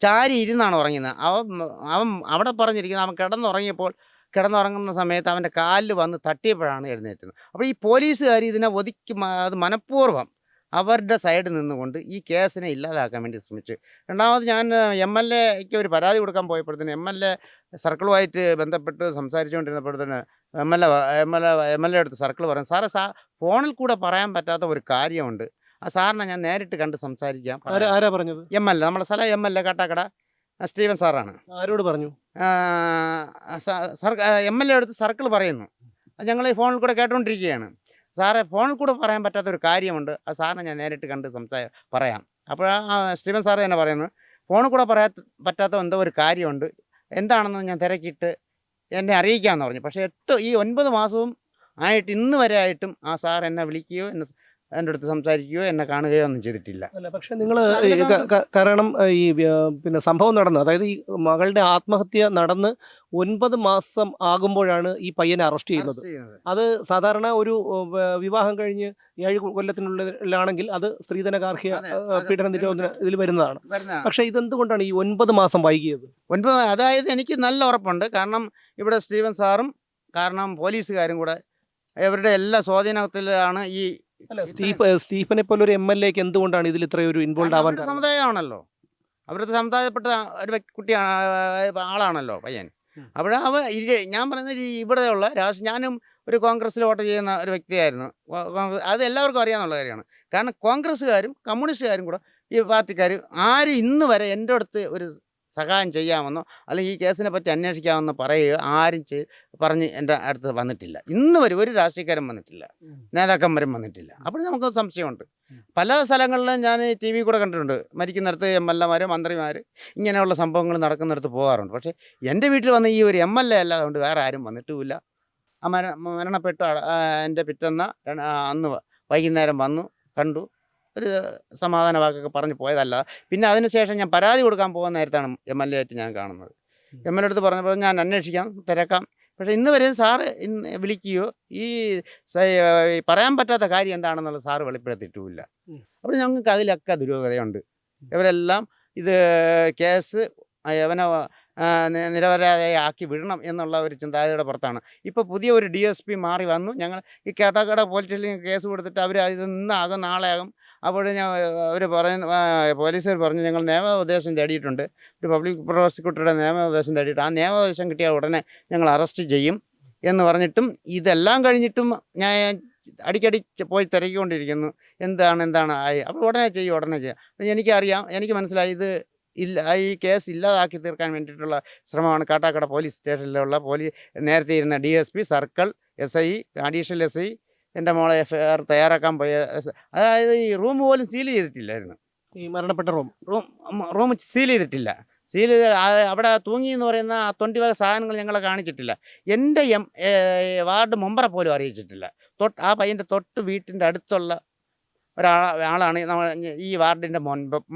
ചാരി ഇരുന്നാണ് ഉറങ്ങുന്നത് അവൻ അവൻ അവിടെ പറഞ്ഞിരിക്കുന്നത് അവൻ കിടന്നുറങ്ങിയപ്പോൾ കിടന്നുറങ്ങുന്ന സമയത്ത് അവന്റെ കാലിൽ വന്ന് തട്ടിയപ്പോഴാണ് എഴുന്നേറ്റത്. അപ്പോൾ ഈ പോലീസുകാർ ഇതിനെ ഒതുക്കി അത് മനഃപൂർവം അവരുടെ സൈഡിൽ നിന്നുകൊണ്ട് ഈ കേസിനെ ഇല്ലാതാക്കാൻ വേണ്ടി ശ്രമിച്ചു. രണ്ടാമത് ഞാൻ എം എൽ എക്ക് ഒരു പരാതി കൊടുക്കാൻ പോയപ്പോഴത്തേന് എം എൽ എ സർക്കിളുമായിട്ട് ബന്ധപ്പെട്ട് സംസാരിച്ചുകൊണ്ടിരുന്നപ്പോഴത്തേന് M L A M L A M L A അടുത്ത് സർക്കിൾ പറയും സാറേ സാ ഫോണിൽ കൂടെ പറയാൻ പറ്റാത്ത ഒരു കാര്യമുണ്ട്. ആ സാറിനെ ഞാൻ നേരിട്ട് കണ്ട് സംസാരിക്കാം. ആരാ പറഞ്ഞത്? എം എൽ എ നമ്മുടെ സ്ഥലം M L A Kattakada. Steven സാറാണ്. ആരോട് പറഞ്ഞു? എം എൽ എ അടുത്ത് സർക്കിൾ പറയുന്നു. ഞങ്ങൾ ഈ ഫോണിൽ കൂടെ കേട്ടുകൊണ്ടിരിക്കുകയാണ് സാറേ ഫോണിൽ കൂടെ പറയാൻ പറ്റാത്ത ഒരു കാര്യമുണ്ട്. അത് സാറിനെ ഞാൻ നേരിട്ട് കണ്ട് സംസാ പറയാം. അപ്പോൾ ആ സ്റ്റീവൻ സാറ് തന്നെ പറയുന്നു ഫോണിൽ കൂടെ പറയാ പറ്റാത്ത എന്തോ ഒരു കാര്യമുണ്ട്. എന്താണെന്ന് ഞാൻ തിരക്കിയിട്ട് എന്നെ അറിയിക്കാമെന്ന് പറഞ്ഞു. പക്ഷേ എട്ട് ഈ ഒൻപത് മാസവും ആയിട്ട് ഇന്ന് വരെ ആയിട്ടും ആ സാർ എന്നെ വിളിക്കുകയോ എന്നെ എന്റെ അടുത്ത് സംസാരിക്കുകയോ എന്നെ കാണുകയോ ഒന്നും ചെയ്തിട്ടില്ല. അല്ല പക്ഷെ നിങ്ങൾ കാരണം ഈ പിന്നെ സംഭവം നടന്നു. അതായത് ഈ മകളുടെ ആത്മഹത്യ നടന്ന് ഒൻപത് മാസം ആകുമ്പോഴാണ് ഈ പയ്യനെ അറസ്റ്റ് ചെയ്യുന്നത്. അത് സാധാരണ ഒരു വിവാഹം കഴിഞ്ഞ് ഏഴ് കൊല്ലത്തിനുള്ളിലാണെങ്കിൽ അത് സ്ത്രീധന ഗാർഹിക പീഡന നിരോധന ഇതിൽ വരുന്നതാണ്. വരുന്നതാണ്. പക്ഷേ ഇതെന്തുകൊണ്ടാണ് ഈ ഒൻപത് മാസം വൈകിയത്? ഒൻപത് അതായത് എനിക്ക് നല്ല ഉറപ്പുണ്ട്. കാരണം ഇവിടെ സ്റ്റീവൻ സാറും കാരണം പോലീസുകാരും കൂടെ ഇവരുടെ എല്ലാ സ്വാധീനത്തിലാണ് ഈ അല്ല സ്റ്റീഫ് സ്റ്റീഫനെ പോലെ ഒരു എം എൽ എക്ക് എന്തുകൊണ്ടാണ് ഇതിൽ ഇത്രയൊരു ഒരു ഇൻവോൾവ് ആവാൻ കാരണം? സമുദായമാണല്ലോ. അവരുടെ സമുദായപ്പെട്ട ഒരു വ്യക്തി കുട്ടിയാണ് ആളാണല്ലോ പയ്യൻ. അപ്പോൾ അവ ഇര- ഞാൻ പറയുന്നത് ഈ ഇവിടെയുള്ള രാഷ്ട്രീയ ഞാനും ഒരു കോൺഗ്രസ്സിൽ വോട്ട് ചെയ്യുന്ന ഒരു വ്യക്തിയായിരുന്നു. കോ- കോൺഗ്രസ് അത് എല്ലാവർക്കും അറിയാമെന്നുള്ള കാര്യമാണ്. കാരണം കോൺഗ്രസ്സുകാരും കമ്മ്യൂണിസ്റ്റുകാരും കൂടെ ഈ പാർട്ടിക്കാർ ആരും ഇന്ന് വരെ എന്റെ അടുത്ത് ഒരു സഹായം ചെയ്യാമെന്നോ അല്ലെങ്കിൽ ഈ കേസിനെ പറ്റി അന്വേഷിക്കാമെന്നോ പറയുകയോ ആരും ചെയ് പറഞ്ഞ് എന്റെ അടുത്ത് വന്നിട്ടില്ല. ഇന്ന് വരെ ഒരു രാഷ്ട്രീയക്കാരും വന്നിട്ടില്ല. നേതാക്കന്മാരും വന്നിട്ടില്ല. അപ്പോൾ നമുക്ക് സംശയമുണ്ട്. പല സ്ഥലങ്ങളിലും ഞാൻ ടി വി കൂടെ കണ്ടിട്ടുണ്ട്. മരിക്കുന്നിടത്ത് എം എൽ എമാർ മന്ത്രിമാർ ഇങ്ങനെയുള്ള സംഭവങ്ങൾ നടക്കുന്നിടത്ത് പോകാറുണ്ട്. പക്ഷേ എന്റെ വീട്ടിൽ വന്ന ഈ ഒരു എം എൽ എ അല്ലാതെ കൊണ്ട് വേറെ ആരും വന്നിട്ടുമില്ല. മരണപ്പെട്ട എന്റെ പിറ്റന്ന അന്ന് വൈകുന്നേരം വന്നു കണ്ടു. ഒരു സമാധാന വാക്കൊക്കെ പറഞ്ഞു പോയതല്ല. പിന്നെ അതിനുശേഷം ഞാൻ പരാതി കൊടുക്കാൻ പോകുന്ന നേരത്താണ് എം എൽ എ ആയിട്ട് ഞാൻ കാണുന്നത്. എം എൽ എ അടുത്ത് പറഞ്ഞപ്പോൾ ഞാൻ അന്വേഷിക്കാം തിരക്കാം. പക്ഷേ ഇന്ന് വരെയും സാറ് ഇന്ന് വിളിക്കുകയോ ഈ പറയാൻ പറ്റാത്ത കാര്യം എന്താണെന്നുള്ളത് സാറ് വെളിപ്പെടുത്തിയിട്ടുമില്ല. അപ്പോൾ ഞങ്ങൾക്ക് അതിലൊക്കെ ദുരൂഹതയുണ്ട്. ഇവരെല്ലാം ഇത് കേസ് യവനെ ആ, നി- നിരപരാധിയാക്കി വിടണം എന്നുള്ള ഒരു ചിന്താഗതിയുടെ പുറത്താണ്. ഇപ്പോൾ പുതിയ ഒരു ഡി എസ് പി മാറി വന്നു. ഞങ്ങൾ ഈ കേട്ടാക്കട പോലീസ് സ്റ്റേഷനിൽ കേസ് കൊടുത്തിട്ട് അവർ ഇത് ഇന്നാകും നാളെ ആകും അപ്പോൾ ഞാൻ അവർ പറയുന്ന പോലീസുകാർ പറഞ്ഞു ഞങ്ങൾ നിയമോപദേശം തേടിയിട്ടുണ്ട്. ഒരു പബ്ലിക് പ്രോസിക്യൂട്ടറുടെ നിയമോപദേശം തേടിയിട്ട് ആ നിയമോപദേശം കിട്ടിയാൽ ഉടനെ ഞങ്ങൾ അറസ്റ്റ് ചെയ്യും. എന്ന് പറഞ്ഞിട്ടും ഇതെല്ലാം കഴിഞ്ഞിട്ടും ഞാൻ അടിക്കടി പോയി തിരക്കിക്കൊണ്ടിരിക്കുന്നു. എന്താണ് എന്താണ് ആയി? അപ്പോൾ ഉടനെ ചെയ്യും ഉടനെ ചെയ്യാം. എനിക്കറിയാം എനിക്ക് മനസ്സിലായി ഇത് ഇല്ല ഈ കേസ് ഇല്ലാതാക്കി തീർക്കാൻ വേണ്ടിയിട്ടുള്ള ശ്രമമാണ് കാട്ടാക്കട പോലീസ് സ്റ്റേഷനിലുള്ള പോലീസ് നേരത്തെ ഇരുന്ന D S P circle S I additional S I എന്റെ മോളെ എഫ് ഐ ആർ തയ്യാറാക്കാൻ പോയ അതായത് ഈ റൂം പോലും സീൽ ചെയ്തിട്ടില്ലായിരുന്നു. ഈ മരണപ്പെട്ട റൂം. റൂം റൂം സീൽ ചെയ്തിട്ടില്ല. സീൽ അവിടെ തൂങ്ങി എന്ന് പറയുന്ന ആ തൊണ്ടി വക സാധനങ്ങൾ ഞങ്ങളെ കാണിച്ചിട്ടില്ല. എന്റെ എം വാർഡ് മെമ്പറെ പോലും അറിയിച്ചിട്ടില്ല. തൊട്ട് ആ പയ്യന്റെ തൊട്ട് വീട്ടിന്റെ അടുത്തുള്ള ഒരാളാണ് ഈ വാർഡിന്റെ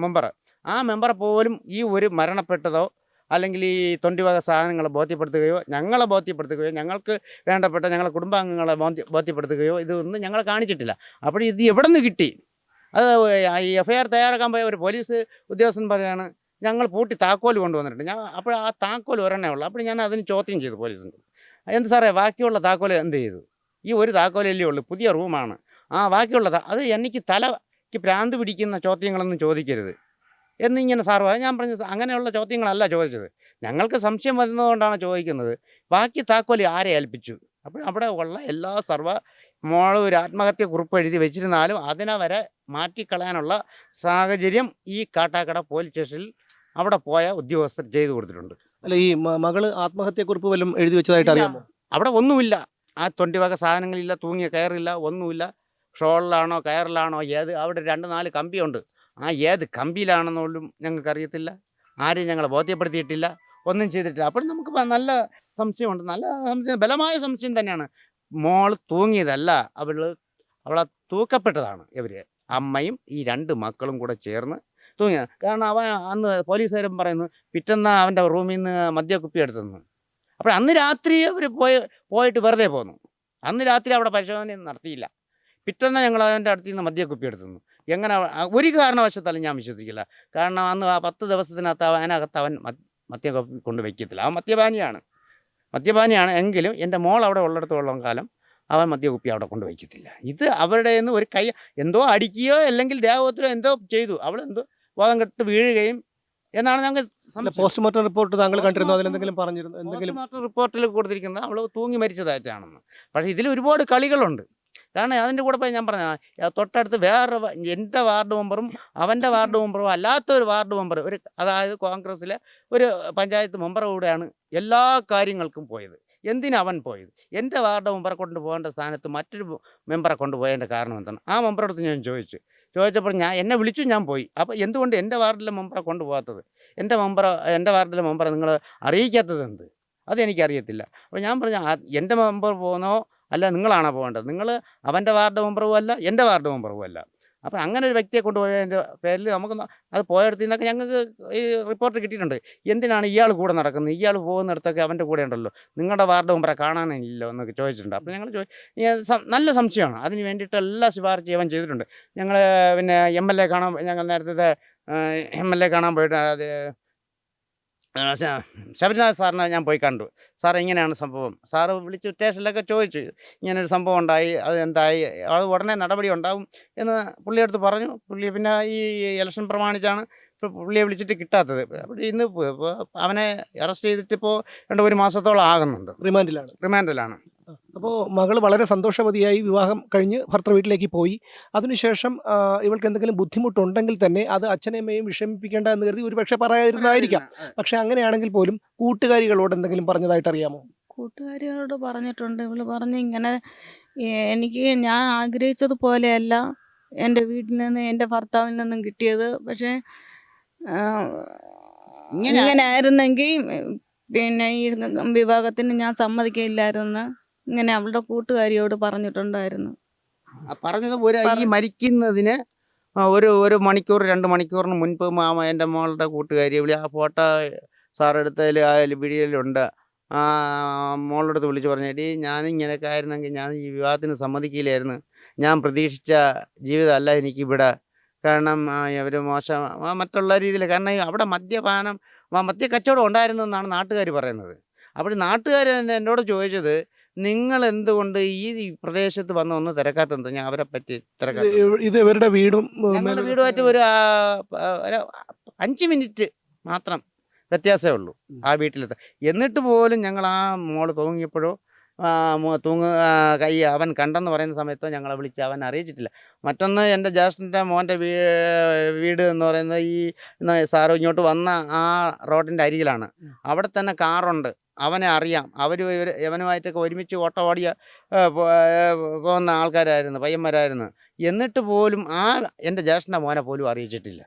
മെമ്പർ. ആ മെമ്പറെ പോലും ഈ ഒരു മരണപ്പെട്ടതോ അല്ലെങ്കിൽ ഈ തൊണ്ടി വക സാധനങ്ങൾ ബോധ്യപ്പെടുത്തുകയോ ഞങ്ങളെ ബോധ്യപ്പെടുത്തുകയോ ഞങ്ങൾക്ക് വേണ്ടപ്പെട്ട ഞങ്ങളെ കുടുംബാംഗങ്ങളെ ബോധ്യ ബോധ്യപ്പെടുത്തുകയോ ഇതൊന്നും ഞങ്ങളെ കാണിച്ചിട്ടില്ല. അപ്പോൾ ഇത് എവിടെ നിന്ന് കിട്ടി? അത് ഈ എഫ് ഐ ആർ തയ്യാറാക്കാൻ പോയ ഒരു പോലീസ് ഉദ്യോഗസ്ഥൻ പറയാണ് ഞങ്ങൾ പൂട്ടി താക്കോൽ കൊണ്ടുവന്നിട്ടുണ്ട്. ഞാൻ അപ്പോൾ ആ താക്കോൽ ഒരെണ്ണേ ഉള്ളൂ. അപ്പോൾ ഞാൻ അതിന് ചോദ്യം ചെയ്തു പോലീസിന്റെ എന്ത് സാറേ ബാക്കിയുള്ള താക്കോൽ എന്ത് ചെയ്തു? ഈ ഒരു താക്കോലല്ലേ ഉള്ളൂ പുതിയ റൂമാണ്. ആ ബാക്കിയുള്ള അത് എനിക്ക് തലയ്ക്ക് പ്രാന്ത് പിടിക്കുന്ന ചോദ്യങ്ങളൊന്നും ചോദിക്കരുത്. എന്നിങ്ങനെ സാർ പറഞ്ഞു. ഞാൻ പറഞ്ഞു അങ്ങനെയുള്ള ചോദ്യങ്ങളല്ല ചോദിച്ചത്. ഞങ്ങൾക്ക് സംശയം വരുന്നതുകൊണ്ടാണ് ചോദിക്കുന്നത്. ബാക്കി താക്കോലി ആരെ ഏൽപ്പിച്ചു? അപ്പോൾ അവിടെ ഉള്ള എല്ലാ സർവ മോളും ഒരു ആത്മഹത്യ കുറിപ്പ് എഴുതി വെച്ചിരുന്നാലും അതിനെ വരെ മാറ്റിക്കളയാനുള്ള സാഹചര്യം ഈ കാട്ടാക്കട പോലീസ് സ്റ്റേഷനിൽ അവിടെ പോയ ഉദ്യോഗസ്ഥർ ചെയ്തു കൊടുത്തിട്ടുണ്ട്. അല്ല ഈ മകൾ ആത്മഹത്യക്കുറിപ്പ് വല്ലതും എഴുതി വെച്ചതായിട്ട്. അറിയാമോ? അവിടെ ഒന്നുമില്ല. ആ തൊണ്ടി വക സാധനങ്ങളില്ല തൂങ്ങിയ കയറില്ല ഒന്നുമില്ല. ഷോളിലാണോ കയറിലാണോ ഏത് അവിടെ രണ്ട് നാല് കമ്പിയുണ്ട്. ആ ഏത് കമ്പിയിലാണെന്നോലും ഞങ്ങൾക്ക് അറിയത്തില്ല ആരെയും ഞങ്ങളെ ബോധ്യപ്പെടുത്തിയിട്ടില്ല. ഒന്നും ചെയ്തിട്ടില്ല. അപ്പോൾ നമുക്ക് നല്ല സംശയമുണ്ട്. നല്ല സംശയം ബലമായ സംശയം തന്നെയാണ്. മോൾ തൂങ്ങിയതല്ല അവൾ അവളെ തൂക്കപ്പെട്ടതാണ് ഇവർ അമ്മയും ഈ രണ്ട് മക്കളും കൂടെ ചേർന്ന് തൂങ്ങിയ കാരണം അവൻ അന്ന് പോലീസുകാരും പറയുന്നു പിറ്റന്ന അവന്റെ റൂമിൽ നിന്ന് മദ്യക്കുപ്പി എടുത്തെന്ന്. അപ്പോൾ അന്ന് രാത്രി അവർ പോയി പോയിട്ട് വെറുതെ പോന്നു. അന്ന് രാത്രി അവിടെ പരിശോധന നടത്തിയില്ല. പിറ്റന്ന ഞങ്ങൾ അവന്റെ അടുത്ത് നിന്ന് മദ്യക്കുപ്പി എടുത്തുന്നു. എങ്ങനെ ഒരു കാരണവശത്താലും ഞാൻ വിശ്വസിക്കില്ല. കാരണം അന്ന് ആ പത്ത് ദിവസത്തിനകത്ത് അവൻ അതിനകത്ത് അവൻ മദ്യം കൊണ്ട് വയ്ക്കത്തില്ല അവൻ മദ്യപാനിയാണ്. മദ്യപാനിയാണ് എങ്കിലും എന്റെ മോൾ അവിടെ ഉള്ളിടത്തോളം കാലം അവൻ മദ്യകുപ്പി അവിടെ കൊണ്ട് വയ്ക്കത്തില്ല ഇത് അവരുടെ നിന്ന് ഒരു കൈ എന്തോ അടിക്കുകയോ അല്ലെങ്കിൽ ദേവത്തിലോ എന്തോ ചെയ്തു. അവൾ എന്തോ ബോധം കെട്ട് വീഴുകയും എന്നാണ് ഞങ്ങൾ. പോസ്റ്റ്മോർട്ടം റിപ്പോർട്ട് താങ്കൾ കണ്ടിരുന്നു? അതിലെന്തെങ്കിലും പറഞ്ഞിരുന്നു? എന്തെങ്കിലും റിപ്പോർട്ടിൽ കൊടുത്തിരിക്കുന്നത് അവൾ തൂങ്ങി മരിച്ചതായിട്ടാണെന്ന്. പക്ഷേ ഇതിൽ ഒരുപാട് കളികളുണ്ട്. കാരണം അതിന്റെ കൂടെ പോയി ഞാൻ പറഞ്ഞ തൊട്ടടുത്ത് വേറെ എന്റെ വാർഡ് മെമ്പറും അവന്റെ വാർഡ് മെമ്പറും അല്ലാത്ത ഒരു വാർഡ് മെമ്പർ ഒരു അതായത് കോൺഗ്രസ്സിലെ ഒരു പഞ്ചായത്ത് മെമ്പർ കൂടെയാണ് എല്ലാ കാര്യങ്ങൾക്കും പോയത്. എന്തിനാ അവൻ പോയത്? എന്റെ വാർഡ് മെമ്പറെ കൊണ്ട് പോകേണ്ട സ്ഥാനത്ത് മറ്റൊരു മെമ്പറെ കൊണ്ട് പോയതിന്റെ കാരണം എന്താണ്? ആ മെമ്പറടുത്ത് ഞാൻ ചോദിച്ചു. ചോദിച്ചപ്പോൾ ഞാൻ എന്നെ വിളിച്ചു ഞാൻ പോയി. അപ്പോൾ എന്തുകൊണ്ട് എന്റെ വാർഡിലെ മെമ്പറെ കൊണ്ടുപോകാത്തത് എന്റെ മെമ്പർ എന്റെ വാർഡിലെ മെമ്പറെ നിങ്ങൾ അറിയിക്കാത്തത് എന്ത്? അതെനിക്കറിയത്തില്ല. അപ്പോൾ ഞാൻ പറഞ്ഞു "ആ, എന്റെ മെമ്പർ പോകുന്നോ അല്ല നിങ്ങളാണോ പോകേണ്ടത്? നിങ്ങൾ അവന്റെ വാർഡ് മെമ്പറും അല്ല എന്റെ വാർഡ് മെമ്പറും അല്ല. അപ്പം അങ്ങനെ ഒരു വ്യക്തിയെ കൊണ്ടുപോയതിന്റെ പേരിൽ നമുക്ക് അത് പോയടത്ത് നിന്നൊക്കെ ഞങ്ങൾക്ക് ഈ റിപ്പോർട്ട് കിട്ടിയിട്ടുണ്ട്. എന്തിനാണ് ഇയാൾ കൂടെ നടക്കുന്നത്? ഇയാൾ പോകുന്നിടത്തൊക്കെ അവന്റെ കൂടെ ഉണ്ടല്ലോ. നിങ്ങളുടെ വാർഡ് മെമ്പറെ കാണാനില്ലല്ലോ എന്നൊക്കെ ചോദിച്ചിട്ടുണ്ട്. അപ്പോൾ ഞങ്ങൾ ചോദി നല്ല സംശയമാണ്. അതിന് വേണ്ടിയിട്ട് എല്ലാ ശുപാർശ ഇവൻ ചെയ്തിട്ടുണ്ട്. ഞങ്ങൾ പിന്നെ എം എൽ എ കാണാൻ ഞങ്ങൾ നേരത്തെ എം എൽ എ കാണാൻ പോയിട്ട് അത് ശബരിനാഥ് സാറിനെ ഞാൻ പോയി കണ്ടു. സാർ ഇങ്ങനെയാണ് സംഭവം. സാറ് വിളിച്ചു സ്റ്റേഷനിലൊക്കെ ചോദിച്ചു ഇങ്ങനൊരു സംഭവം ഉണ്ടായി അതെന്തായി അത് ഉടനെ നടപടി ഉണ്ടാവും എന്ന് പുള്ളിയെടുത്ത് പറഞ്ഞു. പുള്ളി പിന്നെ ഈ ഇലക്ഷൻ പ്രമാണിച്ചാണ് പുള്ളിയെ വിളിച്ചിട്ട് കിട്ടാത്തത്. ഇന്ന് അവനെ അറസ്റ്റ് ചെയ്തിട്ട് ഇപ്പോൾ രണ്ട് ഒരു മാസത്തോളം ആകുന്നുണ്ട്. റിമാൻഡിലാണ്. റിമാൻഡിലാണ്. അപ്പോൾ മകൾ വളരെ സന്തോഷവതിയായി വിവാഹം കഴിഞ്ഞ് ഭർത്തൃ വീട്ടിലേക്ക് പോയി. അതിനുശേഷം ഇവൾക്ക് എന്തെങ്കിലും ബുദ്ധിമുട്ടുണ്ടെങ്കിൽ തന്നെ അത് അച്ഛനെയും വിഷമിപ്പിക്കേണ്ട എന്ന് കരുതി ഒരു പക്ഷേ പറയാതിരുന്നതായിരിക്കാം പക്ഷെ അങ്ങനെയാണെങ്കിൽ പോലും കൂട്ടുകാരികളോട് എന്തെങ്കിലും പറഞ്ഞതായിട്ട് അറിയാമോ കൂട്ടുകാരികളോട് പറഞ്ഞിട്ടുണ്ട്. ഇവൾ പറഞ്ഞ് ഇങ്ങനെ എനിക്ക് ഞാൻ ആഗ്രഹിച്ചതുപോലെയല്ല എന്റെ വീട്ടിൽ നിന്ന് എന്റെ ഭർത്താവിൽ നിന്നും കിട്ടിയത്. പക്ഷേ ഇങ്ങനെ- ഇങ്ങനെ ആയിരുന്നെങ്കിൽ പിന്നെ ഈ വിവാഹത്തിന് ഞാൻ സമ്മതിക്കില്ലായിരുന്നു. ഇങ്ങനെ അവളുടെ കൂട്ടുകാരിയോട് പറഞ്ഞിട്ടുണ്ടായിരുന്നു. ആ പറഞ്ഞത് ഒരു ഈ മരിക്കുന്നതിന് ഒരു ഒരു മണിക്കൂർ രണ്ട് മണിക്കൂറിന് മുൻപ് മാമ എന്റെ മോളുടെ കൂട്ടുകാരിയെ വിളി ആ ഫോട്ടോ സാർ എടുത്തതിൽ ആ വീഡിയോയിലുണ്ട് ആ മോളുടെ അടുത്ത് വിളിച്ച് പറഞ്ഞു ഞാനിങ്ങനെയൊക്കെ ഞാൻ ഇങ്ങനെയൊക്കെ ആയിരുന്നെങ്കിൽ ഞാൻ ഈ വിവാഹത്തിന് സമ്മതിക്കില്ലായിരുന്നു. ഞാൻ പ്രതീക്ഷിച്ച ജീവിതമല്ല എനിക്കിവിടെ. കാരണം അവർ മോശം മറ്റുള്ള രീതിയിൽ. കാരണം അവിടെ മദ്യപാനം മദ്യ കച്ചവടം ഉണ്ടായിരുന്നെന്നാണ് നാട്ടുകാർ പറയുന്നത്. അപ്പോൾ നാട്ടുകാർ തന്നെ എന്നോട് ചോദിച്ചത് നിങ്ങൾ എന്തുകൊണ്ട് ഈ പ്രദേശത്ത് വന്ന് ഒന്ന് തിരക്കാത്തത് ഞാൻ അവരെ പറ്റി ഇത് ഇത് ഇവരുടെ വീടും ഞങ്ങളുടെ വീടുമായിട്ട് ഒരു അഞ്ച് മിനിറ്റ് മാത്രം വ്യത്യാസമേ ഉള്ളൂ ആ വീട്ടിലെത്താൻ എന്നിട്ട് പോലും ഞങ്ങൾ ആ മോൾ തൂങ്ങിയപ്പോഴോ തൂങ്ങ കൈ അവൻ കണ്ടെന്ന് പറയുന്ന സമയത്തോ ഞങ്ങളെ വിളിച്ച് അവൻ അറിയിച്ചിട്ടില്ല. മറ്റൊന്ന് എന്റെ ജ്യേഷ്ഠന്റെ മോന്റെ വീ വീട് എന്ന് പറയുന്നത് ഈ സാറ് ഇങ്ങോട്ട് വന്ന ആ റോഡിന്റെ അരികിലാണ്. അവിടെ തന്നെ കാറുണ്ട്. അവനെ അറിയാം. അവർ ഇവനുമായിട്ടൊക്കെ ഒരുമിച്ച് ഓട്ടോടിയ പോകുന്ന ആൾക്കാരായിരുന്നു പയ്യന്മാരായിരുന്നു. എന്നിട്ട് പോലും ആ എന്റെ ജ്യേഷ്ഠന്റെ മോനെ പോലും അറിയിച്ചിട്ടില്ല.